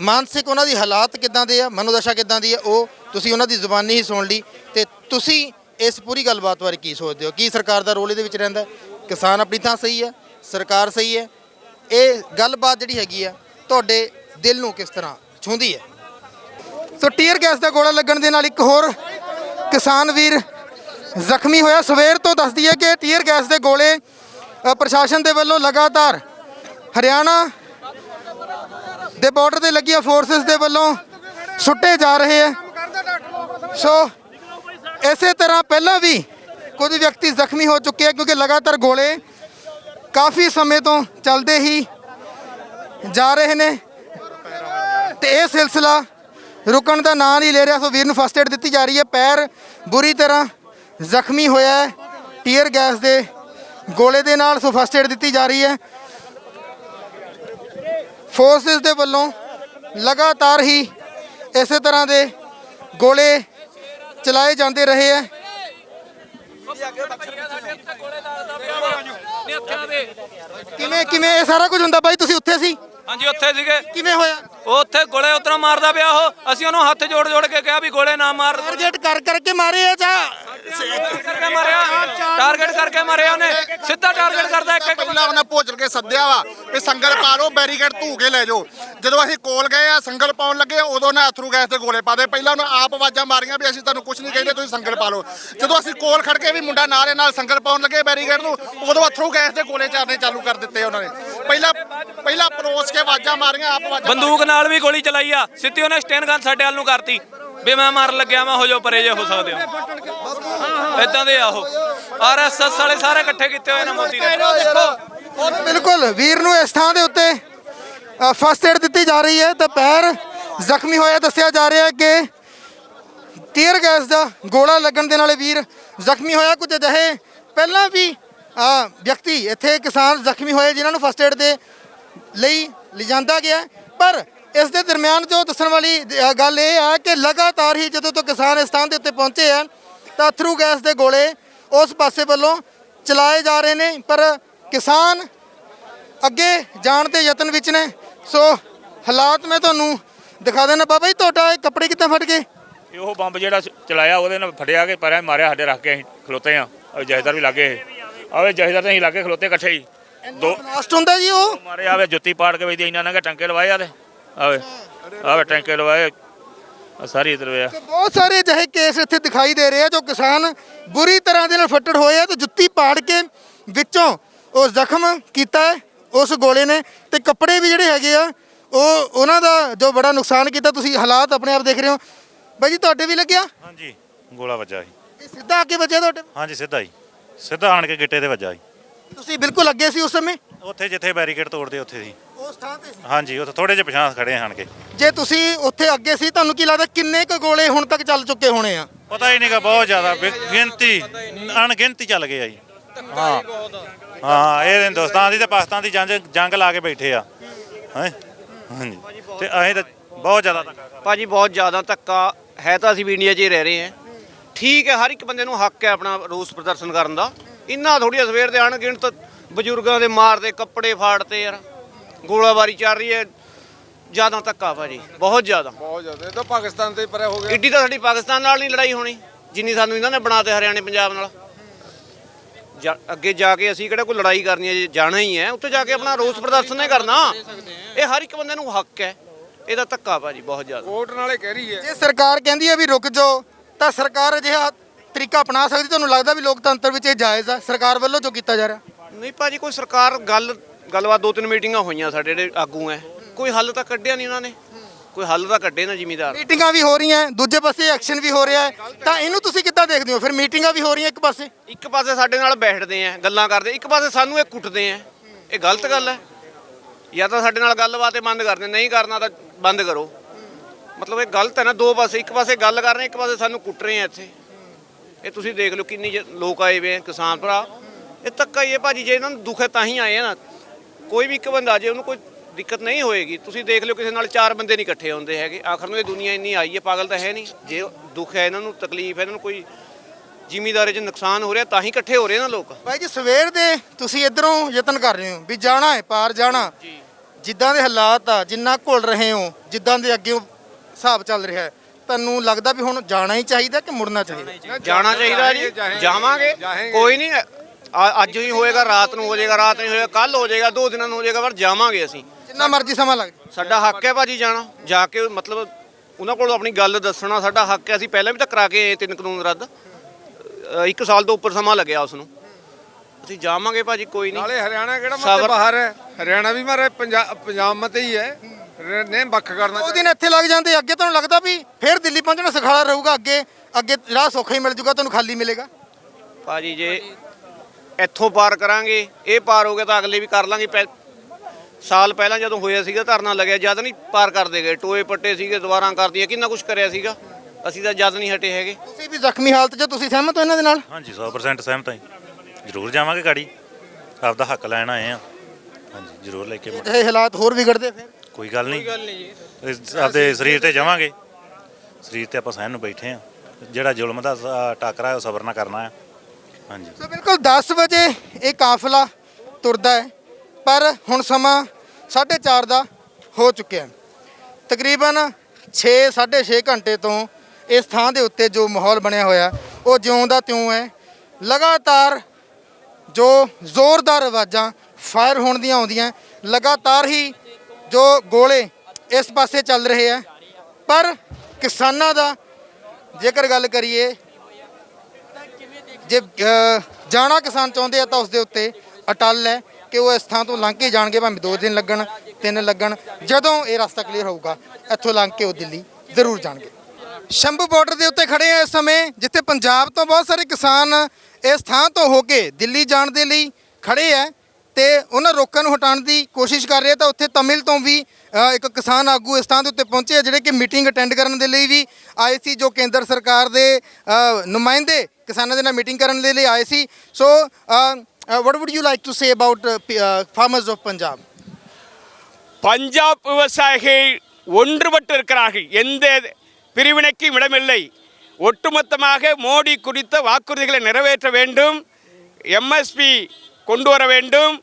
ਮਾਨਸਿਕ ਉਹਨਾਂ ਦੀ ਹਾਲਾਤ ਕਿੱਦਾਂ ਦੇ ਆ, ਮਨੋਦਸ਼ਾ ਕਿੱਦਾਂ ਦੀ ਆ, ਉਹ ਤੁਸੀਂ ਉਹਨਾਂ ਦੀ ਜ਼ੁਬਾਨੀ ਹੀ ਸੁਣ ਲਈ ਤੇ ਤੁਸੀਂ ਇਸ ਪੂਰੀ ਗੱਲਬਾਤ ਬਾਰੇ ਕੀ ਸੋਚਦੇ ਹੋ? ਕੀ ਸਰਕਾਰ ਦਾ ਰੋਲ ਇਹਦੇ ਵਿੱਚ ਰਹਿੰਦਾ? ਕਿਸਾਨ ਆਪਣੀ ਥਾਂ ਸਹੀ ਹੈ ਸਰਕਾਰ ਸਹੀ ਹੈ ਇਹ ਗੱਲਬਾਤ ਜਿਹੜੀ ਹੈਗੀ ਆ, ਤੁਹਾਡੇ ਦਿਲ ਨੂੰ ਕਿਸ ਤਰ੍ਹਾਂ ਛੂੰਹਦੀ ਹੈ? ਸੋ ਟੀਅਰ ਗੈਸ ਦਾ ਗੋਲਾ ਲੱਗਣ ਦੇ ਨਾਲ ਇੱਕ ਹੋਰ ਕਿਸਾਨ ਵੀਰ ਜ਼ਖਮੀ ਹੋਇਆ। ਸਵੇਰ ਤੋਂ ਦੱਸਦੀ ਹੈ ਕਿ ਟੀਅਰ ਗੈਸ ਦੇ ਗੋਲੇ ਪ੍ਰਸ਼ਾਸਨ ਦੇ ਵੱਲੋਂ ਲਗਾਤਾਰ ਹਰਿਆਣਾ ਦੇ ਬਾਰਡਰ ਤੇ ਲੱਗੀਆਂ ਫੋਰਸਸ ਦੇ ਵੱਲੋਂ ਸੁੱਟੇ ਜਾ ਰਹੇ ਹੈ। ਸੋ ਇਸੇ ਤਰ੍ਹਾਂ ਪਹਿਲਾਂ ਵੀ ਕੁਝ ਵਿਅਕਤੀ ਜ਼ਖਮੀ ਹੋ ਚੁੱਕੇ ਆ ਕਿਉਂਕਿ ਲਗਾਤਾਰ ਗੋਲੇ ਕਾਫੀ ਸਮੇਂ ਤੋਂ ਚੱਲਦੇ ਹੀ ਜਾ ਰਹੇ ਨੇ। ਤੇ ਇਹ ਸਿਲਸਿਲਾ ਰੁਕਣ ਦਾ ਨਾਂ ਨਹੀਂ ਲੈ ਰਿਹਾ। ਸੋ ਵੀਰ ਨੂੰ ਫਸਟ ਏਡ ਦਿੱਤੀ ਜਾ ਰਹੀ ਹੈ। ਪੈਰ ਬੁਰੀ ਤਰ੍ਹਾਂ ਜ਼ਖਮੀ ਹੋਇਆ ਹੈ। ਟੀਅਰ ਗੈਸ ਦੇ ਗੋਲੇ ਦੇ ਨਾਲ ਸੋ ਫਸਟ ਏਡ ਦਿੱਤੀ ਜਾ ਰਹੀ ਹੈ। ਫੋਰਸਿਸ ਦੇ ਵੱਲੋਂ ਲਗਾਤਾਰ ਹੀ ਇਸੇ ਤਰ੍ਹਾਂ ਦੇ ਗੋਲੇ ਚਲਾਏ ਜਾਂਦੇ ਰਹੇ ਹੈ। ਕਿਵੇਂ ਕਿਵੇਂ ਇਹ ਸਾਰਾ ਕੁਝ ਹੁੰਦਾ ਬਾਈ? ਤੁਸੀਂ ਉੱਥੇ ਸੀ? ਹਾਂਜੀ ਉੱਥੇ ਸੀਗੇ। ਕਿਵੇਂ ਹੋਇਆ? ਉਹ ਉੱਥੇ ਗੋਲੇ ਉਤਰਾ ਮਾਰਦਾ ਪਿਆ ਉਹ। ਅਸੀਂ ਉਹਨੂੰ ਹੱਥ ਜੋੜ ਜੋੜ ਕੇ ਕਿਹਾ ਵੀ ਗੋਲੇ ਨਾ ਮਾਰ। ਟਾਰਗੇਟ ਕਰ ਕਰਕੇ ਮਾਰੇ ਆ ਜਾਂ ਕਰਕੇ ਮਾਰਿਆ ਟਾਰਗੇਟ ਕਰਕੇ ਮਾਰਿਆ ਉਹਨੇ। ਸਿੱਧਾ ਟਾਰਗੇਟ ਕਰਦਾ ਇੱਕ ਇੱਕ ਪਹਿਲਾਂ ਉਹਨਾਂ ਭੋਜਲ ਕੇ ਸੱਦਿਆ ਵਾ ਵੀ ਸੰਗਲ ਪਾ ਲਓ ਬੈਰੀਕੇਡ ਧੂ ਕੇ ਲੈ ਜਾਓ। ਜਦੋਂ ਅਸੀਂ ਕੋਲ ਗਏ ਆ ਸੰਗਲ ਪਾਉਣ ਲੱਗੇ ਉਦੋਂ ਨਾ ਅਥਰੂ ਗੈਸ ਦੇ ਗੋਲੇ ਪਾਦੇ ਪਹਿਲਾਂ ਉਹਨਾਂ ਆਪ ਆਵਾਜ਼ਾਂ ਮਾਰੀਆਂ ਵੀ ਅਸੀਂ ਤੁਹਾਨੂੰ ਕੁਝ ਨਹੀਂ ਕਹਿੰਦੇ ਤੁਸੀਂ ਸੰਗਲ ਪਾ ਲਓ। ਜਦੋਂ ਅਸੀਂ ਕੋਲ ਖੜ ਕੇ ਵੀ ਮੁੰਡਾ ਨਾਲੇ ਨਾਲ ਸੰਗਲ ਪਾਉਣ ਲੱਗੇ ਬੈਰੀਕੇਡ ਨੂੰ ਉਦੋਂ ਅਥਰੂ ਗੈਸ ਦੇ ਗੋਲੇ ਚਾਰਨੇ ਚਾਲੂ ਕਰ ਦਿੱਤੇ ਉਹਨਾਂ ਨੇ। ਪਹਿਲਾਂ ਪਹਿਲਾਂ ਪਰੋਸ ਕੇ ਆਵਾਜ਼ਾਂ ਮਾਰੀਆਂ ਆਪ ਆਵਾਜ਼ਾਂ ਬੰਦੂਕ ਨਾਲ ਵੀ ਗੋਲੀ ਚਲਾਈ ਆ। ਸਿੱਧੀ ਉਹਨੇ ਸਟੈਨ ਗਨ ਸਾਡੇ ਵੱਲ ਨੂੰ ਕਰਤੀ। ਵੀ ਮੈਂ ਮਾਰਨ ਲੱਗਿਆ ਮੈਂ ਹੋ ਜਾਓ ਪਰੇ ਜੇ ਹੋ ਸਕਦੇ ਹੋ। ਇਦਾਂ ਦੇ ਆ ਉਹ। ਆਰਐਸਐਸ ਵਾਲੇ ਸਾਰੇ ਇਕੱਠੇ ਕੀਤੇ ਹੋਏ ਨੇ ਮੋਦੀ ਨੇ। ਬਿਲਕੁਲ ਵੀਰ ਨੂੰ ਇਸ ਥਾਂ ਦੇ ਉੱਤੇ ਫਸਟ ਏਡ ਦਿੱਤੀ ਜਾ ਰਹੀ ਹੈ। ਤਾਂ ਪੈਰ ਜ਼ਖਮੀ ਹੋਇਆ ਦੱਸਿਆ ਜਾ ਰਿਹਾ ਹੈ ਕਿ ਟੀਅਰ ਗੈਸ ਦਾ ਗੋਲਾ ਲੱਗਣ ਦੇ ਨਾਲ ਵੀਰ ਜ਼ਖਮੀ ਹੋਇਆ। ਕੁਝ ਅਜਿਹੇ ਪਹਿਲਾਂ ਵੀ ਅ, ਵਿਅਕਤੀ ਇੱਥੇ ਕਿਸਾਨ ਜ਼ਖਮੀ ਹੋਏ ਜਿਨ੍ਹਾਂ ਨੂੰ ਫਸਟ ਏਡ ਦੇ ਲਈ ਲਿਜਾਂਦਾ ਗਿਆ ਪਰ ਇਸ ਦੇ ਦਰਮਿਆਨ ਜੋ ਦੱਸਣ ਵਾਲੀ ਗੱਲ ਇਹ ਹੈ ਕਿ ਲਗਾਤਾਰ ਹੀ ਜਦੋਂ ਤੋਂ ਕਿਸਾਨ ਇਸ ਥਾਂ ਦੇ ਉੱਤੇ ਪਹੁੰਚੇ ਆ ਤਾਂ ਥਰੂ ਗੈਸ ਦੇ ਗੋਲੇ ਉਸ ਪਾਸੇ ਵੱਲੋਂ ਚਲਾਏ ਜਾ ਰਹੇ ਨੇ ਪਰ ਕਿਸਾਨ ਅੱਗੇ ਜਾਣ ਦੇ ਯਤਨ ਵਿੱਚ ਨੇ। ਸੋ ਹਾਲਾਤ ਮੈਂ ਤੁਹਾਨੂੰ ਦਿਖਾ ਦੇਣਾ ਬਾਬਾ ਜੀ ਤੁਹਾਡਾ ਇਹ ਕੱਪੜੇ ਕਿੱਦਾਂ ਫਟ ਗਏ? ਇਹ ਉਹ ਬੰਬ ਜਿਹੜਾ ਚਲਾਇਆ ਉਹਦੇ ਨਾਲ ਫੜਿਆ ਕੇ ਪਰਾਂ ਮਾਰਿਆ ਸਾਡੇ ਰੱਖ ਕੇ ਅਸੀਂ ਖਲੋਤੇ ਆ। ਉਹ ਜਹੇਦਾਰ ਵੀ ਲੱਗੇ ਆਵੇ ਜਹੇਦਾਰ ਤੇ ਅਸੀਂ ਲੱਗੇ ਖਲੋਤੇ ਇਕੱਠੇ ਹੀ। ਦੋ ਬਲਾਸਟ ਹੁੰਦਾ ਜੀ ਉਹ? ਮਾਰੇ ਆਵੇ ਜੁੱਤੀ ਪਾੜ ਕੇ ਵੇਦੀ ਇਹਨਾਂ ਨੇ ਟੰਕੇ ਲਵਾਏ ਆਦੇ ਆਵੇ ਆਵੇ ਟੰਕੇ ਲਵਾਏ ਆਹ ਸਾਰੀ ਇਧਰ ਵੇ ਤੇ ਬਹੁਤ ਸਾਰੇ ਅਜਿਹੇ ਕੇਸ ਇੱਥੇ ਦਿਖਾਈ ਦੇ ਰਹੇ ਆ ਜੋ ਕਿਸਾਨ ਬੁਰੀ ਤਰ੍ਹਾਂ ਦੇ ਨਾਲ ਫੱਟੜ ਹੋਏ ਆ ਤੇ ਜੁੱਤੀ ਪਾੜ ਕੇ ਵਿੱਚੋਂ ਉਹ ਜ਼ਖਮ ਕੀਤਾ ਹੈ ਉਸ ਗੋਲੇ ਨੇ। ਤੇ ਕੱਪੜੇ ਵੀ ਜਿਹੜੇ ਹੈਗੇ ਆ ਉਹ ਉਹਨਾਂ ਦਾ ਜੋ ਬੜਾ ਨੁਕਸਾਨ ਕੀਤਾ ਤੁਸੀਂ ਹਾਲਾਤ ਆਪਣੇ ਆਪ ਦੇਖ ਰਹੇ ਹੋ। ਬਾਈ ਜੀ ਤੁਹਾਡੇ ਵੀ ਲੱਗਿਆ? ਹਾਂਜੀ ਗੋਲਾ ਵੱਜਾ ਸੀ। ਇਹ ਸਿੱਧਾ ਆ ਕੇ ਵੱਜਿਆ ਤੁਹਾਡੇ? ਹਾਂਜੀ ਸਿੱਧਾ ਹੀ। ਸਿੱਧਾ ਆਣ ਕੇ ਗਿੱਟੇ ਤੇ ਵੱਜਾ ਸੀ। ਤੁਸੀਂ ਬਿਲਕੁਲ ਅੱਗੇ ਸੀ ਉਸ ਸਮੇਂ? ਉੱਥੇ ਜਿੱਥੇ ਬੈਰੀਕੇਡ ਤੋੜਦੇ ਉੱਥੇ ਸੀ। ਉਸ ਥਾਂ ਤੇ ਸੀ? ਹਾਂਜੀ ਉੱਥੇ ਥੋੜੇ ਜਿਹਾ ਪਛਾਣ ਖੜੇ ਆਣ ਕੇ। ਜੇ ਤੁਸੀਂ ਉੱਥੇ ਅੱਗੇ ਸੀ ਤੁਹਾਨੂੰ ਕੀ ਲੱਗਦਾ ਕਿੰਨੇ ਕੁ ਗੋਲੇ ਹੁਣ ਤੱਕ ਚੱਲ ਚੁੱਕੇ ਹੋਣੇ ਆ? ਪਤਾ ਹੀ ਨਹੀਂਗਾ ਬਹੁਤ ਜ਼ਿਆਦਾ ਗਿਣਤੀ ਅਣਗਿਣਤੀ ਚੱਲ ਗਏ ਆ ਜੀ। ਹਾਂ। ਹਾਂ ਇਹ ਹਿੰਦੁਸਤਾਨ ਦੀ ਤੇ ਪਾਕਿਸਤਾਨ ਦੀ ਜੰਗ ਜੰਗ ਲਾ ਕੇ ਬੈਠੇ ਆ। ਹੈਂ? ਹਾਂਜੀ। ਤੇ ਅਸੀਂ ਤਾਂ ਬਹੁਤ ਜ਼ਿਆਦਾ ਧੱਕਾ ਕਰ ਭਾਜੀ ਬਹੁਤ ਜ਼ਿਆਦਾ ਧੱਕਾ ਹੈ ਤਾਂ ਅਸੀਂ ਵੀ ਇੰਡੀਆ 'ਚ ਹੀ ਰਹਿ ਰਹੇ ਹਾਂ। ਠੀਕ ਹੈ ਹਰ ਇੱਕ ਬੰਦੇ ਨੂੰ ਹੱਕ ਹੈ ਆਪਣਾ ਰੋਸ ਪ੍ਰਦਰਸ਼ਨ ਕਰਨ ਦਾ। ਇੰਨਾ ਥੋੜੀ ਸਵੇਰ ਦੇ ਅਣਗਿਣਤ ਬਜ਼ੁਰਗਾਂ ਦੇ ਮਾਰਦੇ ਕੱਪੜੇ ਫਾੜਤੇ ਯਾਰ। ਗੋਲਾਬਾਰੀ ਚੱਲ ਰਹੀ ਹੈ। ਜ਼ਿਆਦਾ ਧੱਕਾ ਭਾਜੀ ਬਹੁਤ ਜ਼ਿਆਦਾ। ਬਹੁਤ ਜ਼ਿਆਦਾ। ਇਹ ਤਾਂ ਪਾਕਿਸਤਾਨ ਤੇ ਪਰੇ ਹੋ ਇੱਡੀ ਤਾਂ ਸਾਡੀ ਪਾਕਿਸਤਾਨ ਨਾਲ ਨਹੀਂ ਲੜਾਈ ਹੋਣੀ ਜਿੰਨੀ ਸਾਨੂੰ ਇਹਨਾਂ ਨੇ ਬਣਾਤੇ ਹਰਿਆਣੇ ਪੰਜਾਬ ਨਾਲ। ਜਾ- ਅੱਗੇ ਜਾ ਕੇ ਅਸੀਂ ਕਿਹੜਾ ਕੋਈ ਲੜਾਈ ਕਰਨੀ ਹੈ ਜੇ ਜਾਣਾ ਹੀ ਹੈ ਉੱਥੇ ਜਾ ਕੇ ਆਪਣਾ ਰੋਸ ਪ੍ਰਦਰਸ਼ਨ ਨੇ ਕਰਨਾ। ਇਹ ਹਰ ਇੱਕ ਬੰਦੇ ਨੂੰ ਹੱਕ ਹੈ। ਇਹਦਾ ਧੱਕਾ ਭਾਜੀ ਬਹੁਤ ਜ਼ਿਆਦਾ। ਕੋਰਟ ਨਾਲੇ ਕਹਿ ਰਹੀ ਹੈ। ਜੇ ਸਰਕਾਰ ਕਹਿੰਦੀ ਹੈ ਵੀ ਰੁਕ ਜਾਓ ਤਾਂ ਸਰਕਾਰ ਅਜਿਹਾ ਤਰੀਕਾ ਅਪਣਾ ਸਕਦੀ ਤੁਹਾਨੂੰ ਲੱਗਦਾ ਵੀ ਲੋਕਤੰਤਰ ਵਿੱਚ ਇਹ ਜਾਇਜ਼ ਆ ਸਰਕਾਰ ਵੱਲੋਂ ਜੋ ਕੀਤਾ ਜਾ ਰਿਹਾ? ਨਹੀਂ ਭਾਜੀ ਕੋਈ ਸਰਕਾਰ ਗੱਲ ਗੱਲਬਾਤ ਦੋ ਤਿੰਨ ਮੀਟਿੰਗਾਂ ਹੋਈਆਂ ਸਾਡੇ ਜਿਹੜੇ ਆਗੂ ਐ। ਕੋਈ ਹੱਲ ਤਾਂ ਕੱਢਿਆ ਨਹੀਂ ਉਹਨਾਂ ਨੇ। ਕੋਈ ਹੱਲ ਤਾਂ ਕੱਢੇ ਨਾ ਜ਼ਿਮੀਦਾਰ। ਮੀਟਿੰਗਾਂ ਵੀ ਹੋ ਰਹੀਆਂ ਦੂਜੇ ਪਾਸੇ ਐਕਸ਼ਨ ਵੀ ਹੋ ਰਿਹਾ ਹੈ ਤਾਂ ਇਹਨੂੰ ਤੁਸੀਂ ਕਿੱਦਾਂ ਦੇਖਦੇ ਹੋ? ਫਿਰ ਮੀਟਿੰਗਾਂ ਵੀ ਹੋ ਰਹੀਆਂ ਇੱਕ ਪਾਸੇ? ਇੱਕ ਪਾਸੇ ਸਾਡੇ ਨਾਲ ਬੈਠਦੇ ਆ ਗੱਲਾਂ ਕਰਦੇ। ਇੱਕ ਪਾਸੇ ਸਾਨੂੰ ਇਹ ਕੁੱਟਦੇ ਆ ਇਹ ਗਲਤ ਗੱਲ ਹੈ ਜਾਂ ਤਾਂ ਸਾਡੇ ਨਾਲ ਗੱਲਬਾਤ ਇਹ ਬੰਦ ਕਰਦੇ ਨਹੀਂ ਕਰਨਾ ਤਾਂ ਬੰਦ ਕਰੋ। ਮਤਲਬ ਇਹ ਗਲਤ ਹੈ ਨਾ ਦੋ ਪਾਸੇ। ਇੱਕ ਪਾਸੇ ਗੱਲ ਕਰ ਰਹੇ ਇੱਕ ਪਾਸੇ ਸਾਨੂੰ ਕੁੱਟ ਰਹੇ ਆ ਇੱਥੇ। ਇਹ ਤੁਸੀਂ ਦੇਖ ਲਓ ਕਿੰਨੀ ਜ- ਲੋਕ ਆਏ ਵੇ ਆ ਕਿਸਾਨ ਭਰਾ। ਇਹ ਧੱਕਾ ਹੀ ਹੈ ਭਾਜੀ ਜੇ ਇਹਨਾਂ ਨੂੰ ਦੁੱਖ ਹੈ ਤਾਂ ਹੀ ਆਏ ਆ ਨਾ। ਕੋਈ ਵੀ ਇੱਕ ਬੰਦਾ ਜੇ ਉਹਨੂੰ ਕੋਈ ਦਿੱਕਤ ਨਹੀਂ ਹੋਏਗੀ। ਤੁਸੀਂ ਦੇਖ ਲਿਓ ਕਿਸੇ ਨਾਲ ਚਾਰ ਬੰਦੇ ਨਹੀਂ ਇਕੱਠੇ ਹੁੰਦੇ ਹੈਗੇ। ਆਖਰ ਨੂੰ ਇਹ ਦੁਨੀਆ ਇੰਨੀ ਆਈ ਹੈ ਪਾਗਲ ਤਾਂ ਹੈ ਨਹੀਂ। ਜੇ ਦੁੱਖ ਹੈ ਇਹਨਾਂ ਨੂੰ ਤਕਲੀਫ ਹੈ ਇਹਨਾਂ ਨੂੰ ਕੋਈ ਜ਼ਿਮੀਦਾਰੇ 'ਚ ਨੁਕਸਾਨ ਹੋ ਰਿਹਾ ਤਾਂ ਹੀ ਇਕੱਠੇ ਹੋ ਰਹੇ ਨਾ ਲੋਕ। ਬਾਈ ਜੀ ਸਵੇਰ ਦੇ ਤੁਸੀਂ ਇਧਰੋਂ ਯਤਨ ਕਰ ਰਹੇ ਹੋ ਵੀ ਜਾਣਾ ਹੈ ਪਾਰ ਜਾਣਾ। ਜਿੱਦਾਂ ਦੇ ਹਾਲਾਤ ਆ ਜਿੰਨਾ ਘੁਲ ਰਹੇ ਹੋ ਜਿੱਦਾਂ ਦੇ ਅੱਗੇ ਹਿਸਾਬ ਚੱਲ ਰਿਹਾ ਹੈ ਤੁਹਾਨੂੰ ਲੱਗਦਾ ਵੀ ਹੁਣ ਜਾਣਾ ਹੀ ਚਾਹੀਦਾ ਕਿ ਮੁੜਨਾ ਚਾਹੀਦਾ? ਜਾਣਾ ਚਾਹੀਦਾ ਜੀ। ਜਾਵਾਂਗੇ। ਕੋਈ ਨਹੀਂ ਅੱਜ ਹੀ ਹੋਏਗਾ ਰਾਤ ਨੂੰ ਹੋ ਜਾਏਗਾ ਰਾਤ ਨਹੀਂ ਹੋਏਗਾ ਕੱਲ ਹੋ ਜਾਏਗਾ ਦੋ ਦਿਨਾਂ ਨੂੰ ਹੋ ਜਾਏਗਾ ਪਰ ਜਾਵਾਂਗੇ ਅਸੀਂ। ਜਿੰਨਾ ਮਰਜ਼ੀ ਸਮਾਂ ਲੱਗ ਜਾਏ ਸਾਡਾ ਹੱਕ ਹੈ ਭਾਜੀ ਜਾਣਾ ਜਾ ਕੇ ਮਤਲਬ ਉਹਨਾਂ ਕੋਲ ਆਪਣੀ ਗੱਲ ਦੱਸਣਾ ਸਾਡਾ ਹੱਕ ਹੈ। ਅਸੀਂ ਪਹਿਲਾਂ ਵੀ ਤਾਂ ਕਰਾ ਕੇ ਆਏ ਤਿੰਨ ਕਾਨੂੰਨ ਰੱਦ। ਅ, ਇੱਕ ਸਾਲ ਤੋਂ ਉੱਪਰ ਸਮਾਂ ਲੱਗਿਆ ਉਸ ਨੂੰ ਅਸੀਂ ਜਾਵਾਂਗੇ ਭਾਜੀ ਕੋਈ ਨਹੀਂ। ਨਾਲੇ ਹਰਿਆਣਾ ਕਿਹੜਾ ਸਬਰ- ਮਤੇ ਬਾਹਰ ਹੈ? ਹਰਿਆਣਾ ਵੀ ਮਾਰੇ ਪੰਜਾਬ ਪੰਜਾਬ ਮਤੇ ਹੀ ਹੈ। ਰ- ਨੇ ਵੱਖ ਕਰਨਾ ਉਹ ਦਿਨ ਇੱਥੇ ਲੱਗ ਜਾਂਦੇ ਅੱਗੇ ਤੁਹਾਨੂੰ ਲੱਗਦਾ ਵੀ ਫਿਰ ਦਿੱਲੀ ਪਹੁੰਚਣਾ ਸਖਾਲਾ ਰਹੂਗਾ ਅੱਗੇ ਅੱਗੇ ਰਾਹ ਸੌਖਾ ਹੀ ਮਿਲ ਜੂਗਾ ਤੁਹਾਨੂੰ ਖਾਲੀ ਮਿਲੇਗਾ। ਭਾਜੀ ਜੇ ਇੱਥੋਂ ਪਾਰ ਕਰਾਂਗੇ ਇਹ ਪਾਰ ਹੋ ਗਿਆ ਤਾਂ ਅਗਲੇ ਵੀ ਕਰ ਲਾਂਗੇ। ਪਹਿ- ਸਾਲ ਪਹਿਲਾਂ ਜਦੋਂ ਹੋਇਆ ਸੀਗਾ ਧਰਨਾ ਲੱਗਿਆ ਜਦ ਨਹੀਂ ਪਾਰ ਕਰਦੇ ਗਏ। ਟੋਏ ਪੱਟੇ ਸੀਗੇ ਦੁਬਾਰਾ ਕਰਦੀਆਂ ਕਿੰਨਾ ਕੁਝ ਕਰਿਆ ਸੀਗਾ? ਅਸੀਂ ਤਾਂ ਜਦ ਨਹੀਂ ਹਟੇ ਹੈਗੇ। ਤੁਸੀਂ ਵੀ ਜ਼ਖਮੀ ਹਾਲਤ 'ਚ ਤੁਸੀਂ ਸਹਿਮਤ ਹੋ ਇਹਨਾਂ ਦੇ ਨਾਲ? ਹਾਂਜੀ 100% ਸਹਿਮਤ ਹਾਂ ਜੀ। ਜ਼ਰੂਰ ਜਾਵਾਂਗੇ ਗਾੜੀ। ਆਪਦਾ ਹੱਕ ਲੈਣ ਆਏ ਆ ਹਾਂਜੀ ਜ਼ਰੂਰ ਲੈ ਕੇ ਮੁੜ- ਇਹ ਹਾਲਾਤ ਹੋਰ ਵਿਗੜਦੇ ਫਿਰ? ਕੋਈ ਗੱਲ ਨਹੀਂ। ਕੋਈ ਗੱਲ ਨਹੀਂ ਜੀ। ਆਪਦੇ ਸਰੀਰ ਤੇ ਜਾਵਾਂਗੇ। ਸਰੀਰ ਤੇ ਆਪਾਂ ਸਹਿਣ ਨੂੰ ਬੈਠੇ ਆ ਜਿਹੜਾ ਜ਼ੁਲਮ ਦਾ ਟਾਕਰਾ ਹੈ ਉਹ ਸਬਰ ਨਾਲ ਕਰਨਾ ਹੈ। ਹਾਂਜੀ। ਸੋ ਬਿਲਕੁਲ 10 ਵਜੇ ਇਹ ਕਾਫਲਾ ਤੁਰਦਾ ਹੈ, ਪਰ ਹੁਣ ਸਮਾਂ 4:30 ਦਾ ਹੋ ਚੁੱਕਿਆ ਹੈ। ਤਕਰੀਬਨ 6 6.5 ਘੰਟੇ ਤੋਂ ਇਸ ਥਾਂ ਦੇ ਉੱਤੇ ਜੋ ਮਾਹੌਲ ਬਣਿਆ ਹੋਇਆ ਉਹ ਜਿਉਂ ਦਾ ਤਿਉਂ ਹੈ। ਲਗਾਤਾਰ ਜੋ ਜ਼ੋਰਦਾਰ ਆਵਾਜ਼ਾਂ ਫਾਇਰ ਹੋਣ ਦੀਆਂ ਆਉਂਦੀਆਂ ਲਗਾਤਾਰ ਹੀ ਜੋ ਗੋਲੇ ਇਸ ਪਾਸੇ ਚੱਲ ਰਹੇ ਆ ਪਰ ਕਿਸਾਨਾਂ ਦਾ ਜੇਕਰ ਗੱਲ ਕਰੀਏ ਜੇ ਜਾਣਾ ਕਿਸਾਨ ਚਾਹੁੰਦੇ ਆ ਤਾਂ ਉਸ ਦੇ ਉੱਤੇ ਅਟਲ ਹੈ ਕਿ ਉਹ ਇਸ ਥਾਂ ਤੋਂ ਲੰਘ ਕੇ ਜਾਣਗੇ, ਭਾਵੇਂ 2 ਦਿਨ ਲੱਗਣ 3 ਲੱਗਣ, ਜਦੋਂ ਇਹ ਰਸਤਾ ਕਲੀਅਰ ਹੋਊਗਾ, ਇੱਥੋਂ ਲੰਘ ਕੇ ਉਹ ਦਿੱਲੀ ਜ਼ਰੂਰ ਜਾਣਗੇ। ਸ਼ੰਭੂ ਬਾਰਡਰ ਦੇ ਉੱਤੇ ਖੜੇ ਆ ਇਸ ਸਮੇਂ, ਜਿੱਥੇ ਪੰਜਾਬ ਤੋਂ ਬਹੁਤ ਸਾਰੇ ਕਿਸਾਨ ਇਸ ਥਾਂ ਤੋਂ ਹੋ ਕੇ ਦਿੱਲੀ ਜਾਣ ਦੇ ਲਈ ਖੜੇ ਆ। ਤੇ ਉਹਨਾਂ ਰੋਕਾਂ ਨੂੰ ਹਟਾਉਣ ਦੀ ਕੋਸ਼ਿਸ਼ ਕਰ ਰਹੇ ਤਾਂ ਉੱਥੇ ਤਮਿਲ ਤੋਂ ਵੀ ਇੱਕ ਕਿਸਾਨ ਆਗੂ ਇਸ ਥਾਂ ਦੇ ਉੱਤੇ ਪਹੁੰਚੇ ਜਿਹੜੇ ਕਿ ਮੀਟਿੰਗ ਅਟੈਂਡ ਕਰਨ ਦੇ ਲਈ ਵੀ ਆਏ ਸੀ ਜੋ ਕੇਂਦਰ ਸਰਕਾਰ ਦੇ ਨੁਮਾਇੰਦੇ ਕਿਸਾਨਾਂ ਦੇ ਨਾਲ ਮੀਟਿੰਗ ਕਰਨ ਦੇ ਲਈ ਆਏ ਸੀ ਸੋ what would you like to say about uh, farmers of Punjab? Punjab விவசாயிகள் ஒன்றுபட்டு இருக்கிறார்கள் எந்த பிரிவினைக்கும் இடமில்லை ஒட்டுமொத்தமாக மோடி குறித்த வாக்குறுதிகளை நிறைவேற்ற வேண்டும் எம்எஸ்பி கொண்டு வர வேண்டும்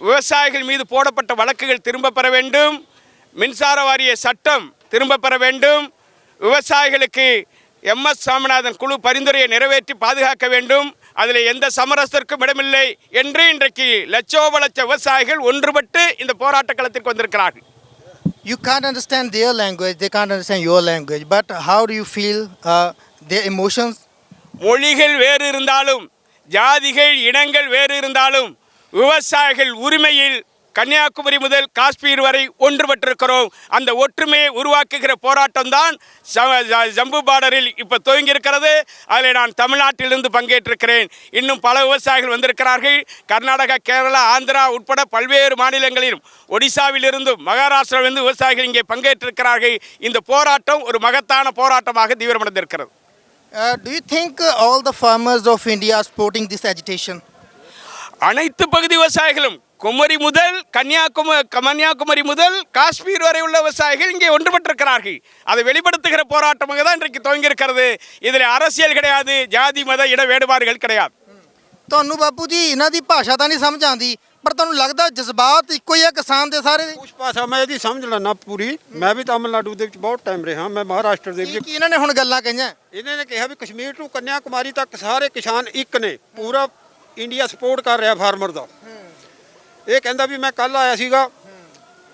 விவசாயிகள் மீது போடப்பட்ட வழக்குகள் திரும்ப பெற வேண்டும். மின்சார வாரிய சட்டம் திரும்ப பெற வேண்டும். விவசாயிகளுக்கு எம்எஸ் சாமிநாதன் குழு பரிந்துரையை நிறைவேற்றி பாதுகாக்க வேண்டும். அதில் எந்த சமரசத்திற்கும் இடமில்லை என்று இன்றைக்கு லட்சோப லட்ச விவசாயிகள் ஒன்றுபட்டு இந்த போராட்ட களத்திற்கு வந்திருக்கிறார்கள். You can't understand their language, they can't understand your language, but how do you feel uh, their emotions? மொழிகள் வேறு இருந்தாலும் ஜாதிகள் இனங்கள் வேறு இருந்தாலும் விவசாயிகள் உரிமையில் கன்னியாகுமரி முதல் காஷ்மீர் வரை ஒன்றுபட்டிருக்கிறோம். அந்த ஒற்றுமையை உருவாக்குகிற போராட்டம் தான் ஜம்பு பார்டரில் இப்போ துவங்கியிருக்கிறது. அதில் நான் தமிழ்நாட்டிலிருந்து பங்கேற்றிருக்கிறேன். இன்னும் பல விவசாயிகள் வந்திருக்கிறார்கள். கர்நாடகா கேரளா ஆந்திரா உட்பட பல்வேறு மாநிலங்களிலும் ஒடிசாவிலிருந்தும் மகாராஷ்டிராவிலிருந்து விவசாயிகள் இங்கே பங்கேற்றிருக்கிறார்கள். இந்த போராட்டம் ஒரு மகத்தான போராட்டமாக தீவிரமடைந்திருக்கிறது. Uh, do you think uh, all the farmers of India are supporting this agitation? அனைத்து பகுதி விவசாயிகளும் குமரி முதல் கன்னியாகுமரி கன்னியாகுமரி முதல் காஷ்மீர் வரை உள்ள விவசாயிகள் இங்கே ஒன்றுபட்டிருக்கிறார்கள் அதை வெளிப்படுத்துகிற போராட்டமாக தான் இன்றைக்கு துவங்கியிருக்கிறது இதில் அரசியல் கிடையாது ஜாதி மத இட வேறுபாடுகள் கிடையாது ਤੁਹਾਨੂੰ ਬਾਪੂ ਜੀ ਇਹਨਾਂ ਦੀ ਭਾਸ਼ਾ ਤਾਂ ਨਹੀਂ ਸਮਝ ਆਉਂਦੀ ਪਰ ਤੁਹਾਨੂੰ ਲੱਗਦਾ ਜਜ਼ਬਾਤ ਇੱਕੋ ਹੀ ਆ ਕਿਸਾਨ ਦੇ ਸਾਰੇ ਦੇ? ਕੁਛ ਭਾਸ਼ਾ ਮੈਂ ਇਹਦੀ ਸਮਝ ਲੈਣਾ ਪੂਰੀ ਮੈਂ ਵੀ ਤਾਮਿਲਨਾਡੂ ਦੇ ਵਿੱਚ ਬਹੁਤ ਟਾਈਮ ਰਿਹਾ ਮੈਂ ਮਹਾਰਾਸ਼ਟਰ ਦੇ ਕੀ ਵਿੱਚ ਕੀ ਇਹਨਾਂ ਨੇ ਹੁਣ ਗੱਲਾਂ ਕਹੀਆਂ ਇਹਨਾਂ ਨੇ ਕਿਹਾ ਵੀ ਕਸ਼ਮੀਰ ਤੋਂ ਕੰਨਿਆ ਕੁਮਾਰੀ ਤੱਕ ਸਾਰੇ ਕਿਸਾਨ ਇੱਕ ਨੇ ਪੂਰਾ ਇੰਡੀਆ ਸਪੋਰਟ ਕਰ ਰਿਹਾ ਫਾਰਮਰ ਦਾ ਇਹ ਕਹਿੰਦਾ ਵੀ ਮੈਂ ਕੱਲ ਆਇਆ ਸੀਗਾ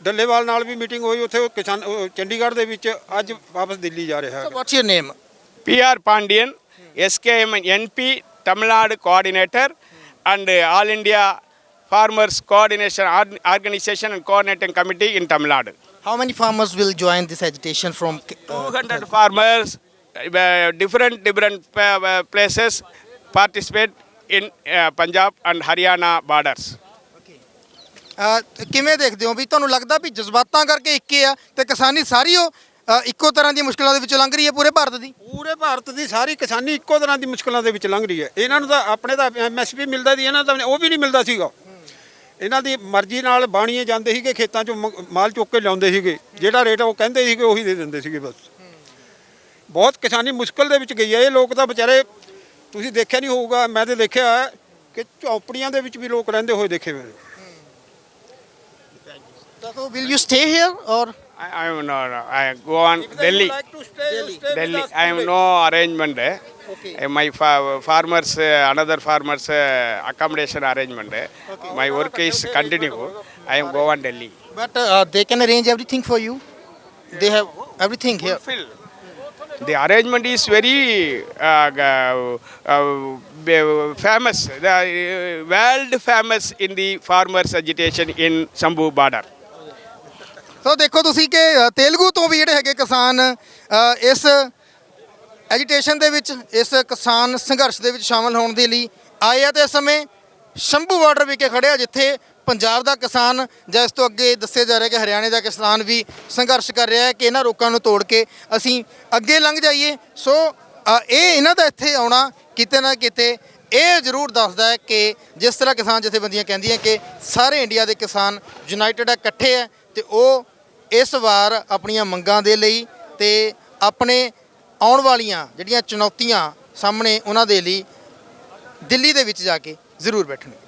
ਡੱਲੇਵਾਲ ਨਾਲ ਵੀ ਮੀਟਿੰਗ ਹੋਈ ਉੱਥੇ ਉਹ ਕਿਸਾਨ ਉਹ ਚੰਡੀਗੜ੍ਹ ਦੇ ਵਿੱਚ ਅੱਜ ਵਾਪਸ ਦਿੱਲੀ ਜਾ ਰਿਹਾ ਹੈ So what's your name? PR Pandian, SKM NP, Tamil Nadu Coordinator, and uh, All India Farmers Coordination Org- Organization and Coordinating Committee in Tamil Nadu. How many farmers will join this agitation from? uh, 200 farmers, uh, different different uh, places participate in uh, Punjab and Haryana borders. ਅ, ਕਿਵੇਂ ਦੇਖਦੇ ਹੋ ਵੀ ਤੁਹਾਨੂੰ ਲੱਗਦਾ ਵੀ ਜਜ਼ਬਾਤਾਂ ਕਰਕੇ ਇੱਕੇ ਆ ਤੇ ਕਿਸਾਨੀ ਸਾਰੀ ਉਹ ਇੱਕੋ ਤਰ੍ਹਾਂ ਦੀਆਂ ਮੁਸ਼ਕਲਾਂ ਦੇ ਵਿੱਚੋਂ ਲੰਘ ਰਹੀ ਹੈ ਪੂਰੇ ਭਾਰਤ ਦੀ? ਪੂਰੇ ਭਾਰਤ ਦੀ ਸਾਰੀ ਕਿਸਾਨੀ ਇੱਕੋ ਤਰ੍ਹਾਂ ਦੀ ਮੁਸ਼ਕਲਾਂ ਦੇ ਵਿੱਚ ਲੰਘ ਰਹੀ ਹੈ। ਇਹਨਾਂ ਨੂੰ ਤਾਂ ਆਪਣੇ ਤਾਂ ਐਮਐਸਪੀ ਮਿਲਦਾ ਸੀ ਇਹਨਾਂ ਦਾ ਉਹ ਵੀ ਨਹੀਂ ਮਿਲਦਾ ਸੀਗਾ। ਇਹਨਾਂ ਦੀ ਮਰਜ਼ੀ ਨਾਲ ਬਾਣੀਏ ਜਾਂਦੇ ਸੀਗੇ ਖੇਤਾਂ 'ਚੋਂ ਮ- ਮਾਲ ਚੁੱਕ ਕੇ ਲਿਆਉਂਦੇ ਸੀਗੇ। ਜਿਹੜਾ ਰੇਟ ਉਹ ਕਹਿੰਦੇ ਸੀਗੇ ਉਹੀ ਦੇ ਦਿੰਦੇ ਸੀਗੇ ਬਸ। ਬਹੁਤ ਕਿਸਾਨੀ ਮੁਸ਼ਕਲ ਦੇ ਵਿੱਚ ਗਈ ਹੈ। ਇਹ ਲੋਕ ਤਾਂ ਵਿਚਾਰੇ ਤੁਸੀਂ ਦੇਖਿਆ ਨਹੀਂ ਹੋਊਗਾ ਮੈਂ ਤੇ ਦੇਖਿਆ ਹੈ ਕਿ ਝੌਂਪੜੀਆਂ ਦੇ ਵਿੱਚ ਵੀ ਲੋਕ ਰਹਿੰਦੇ ਹੋਏ ਦੇਖੇ ਮੇਰੇ So will you stay here or I, I am no, no, I go on Delhi. Delhi. I have no arrangement. eh. Uh, my fa- farmers, uh, another farmers uh, accommodation arrangement. eh. My work is continue. I am go on Delhi. but uh, they can arrange everything for you? They have everything here. Fulfill. The arrangement is very uh, g- uh, b- famous, the, uh, world famous in the farmers agitation in Sambhu border. ਸੋ ਦੇਖੋ ਤੁਸੀਂ ਕਿ ਅ, ਤੇਲਗੂ ਤੋਂ ਵੀ ਜਿਹੜੇ ਹੈਗੇ ਕਿਸਾਨ ਅ, ਇਸ agitation ਦੇ ਵਿੱਚ ਇਸ ਕਿਸਾਨ ਸੰਘਰਸ਼ ਦੇ ਵਿੱਚ ਸ਼ਾਮਲ ਹੋਣ ਦੇ ਲਈ ਆਏ ਆ ਤੇ ਇਸ ਸਮੇਂ ਸ਼ੰਭੂ ਬਾਰਡਰ ਵਿਖੇ ਖੜੇ ਆ ਜਿੱਥੇ ਪੰਜਾਬ ਦਾ ਕਿਸਾਨ, ਜਾਂ ਇਸ ਤੋਂ ਅੱਗੇ ਦੱਸਿਆ ਜਾ ਰਿਹਾ ਕਿ ਹਰਿਆਣੇ ਦਾ ਕਿਸਾਨ ਵੀ ਸੰਘਰਸ਼ ਕਰ ਰਿਹਾ ਹੈ ਕਿ ਇਹਨਾਂ ਰੋਕਾਂ ਨੂੰ ਤੋੜ ਕੇ ਅਸੀਂ ਅੱਗੇ ਲੰਘ ਜਾਈਏ। ਸੋ ਇਹ ਇਹਨਾਂ ਦਾ ਇੱਥੇ ਆਉਣਾ ਕਿਤੇ ਨਾ ਕਿਤੇ ਇਹ ਜ਼ਰੂਰ ਦੱਸਦਾ ਹੈ ਕਿ ਜਿਸ ਤਰ੍ਹਾਂ ਕਿਸਾਨ ਜਥੇਬੰਦੀਆਂ ਕਹਿੰਦੀਆਂ ਕਿ ਸਾਰੇ ਇੰਡੀਆ ਦੇ ਕਿਸਾਨ ਯੂਨਾਈਟਿਡ ਹੈ ਇਕੱਠੇ ਹੈ ਤੇ ਉਹ ਇਸ ਵਾਰ ਆਪਣੀਆਂ ਮੰਗਾਂ ਦੇ ਲਈ ਤੇ ਆਪਣੇ ਆਉਣ ਵਾਲੀਆਂ ਜਿਹੜੀਆਂ ਚੁਣੌਤੀਆਂ ਸਾਹਮਣੇ ਉਹਨਾਂ ਦੇ ਲਈ ਦਿੱਲੀ ਦੇ ਵਿੱਚ ਜਾ ਕੇ ਜ਼ਰੂਰ ਬੈਠਣਗੇ।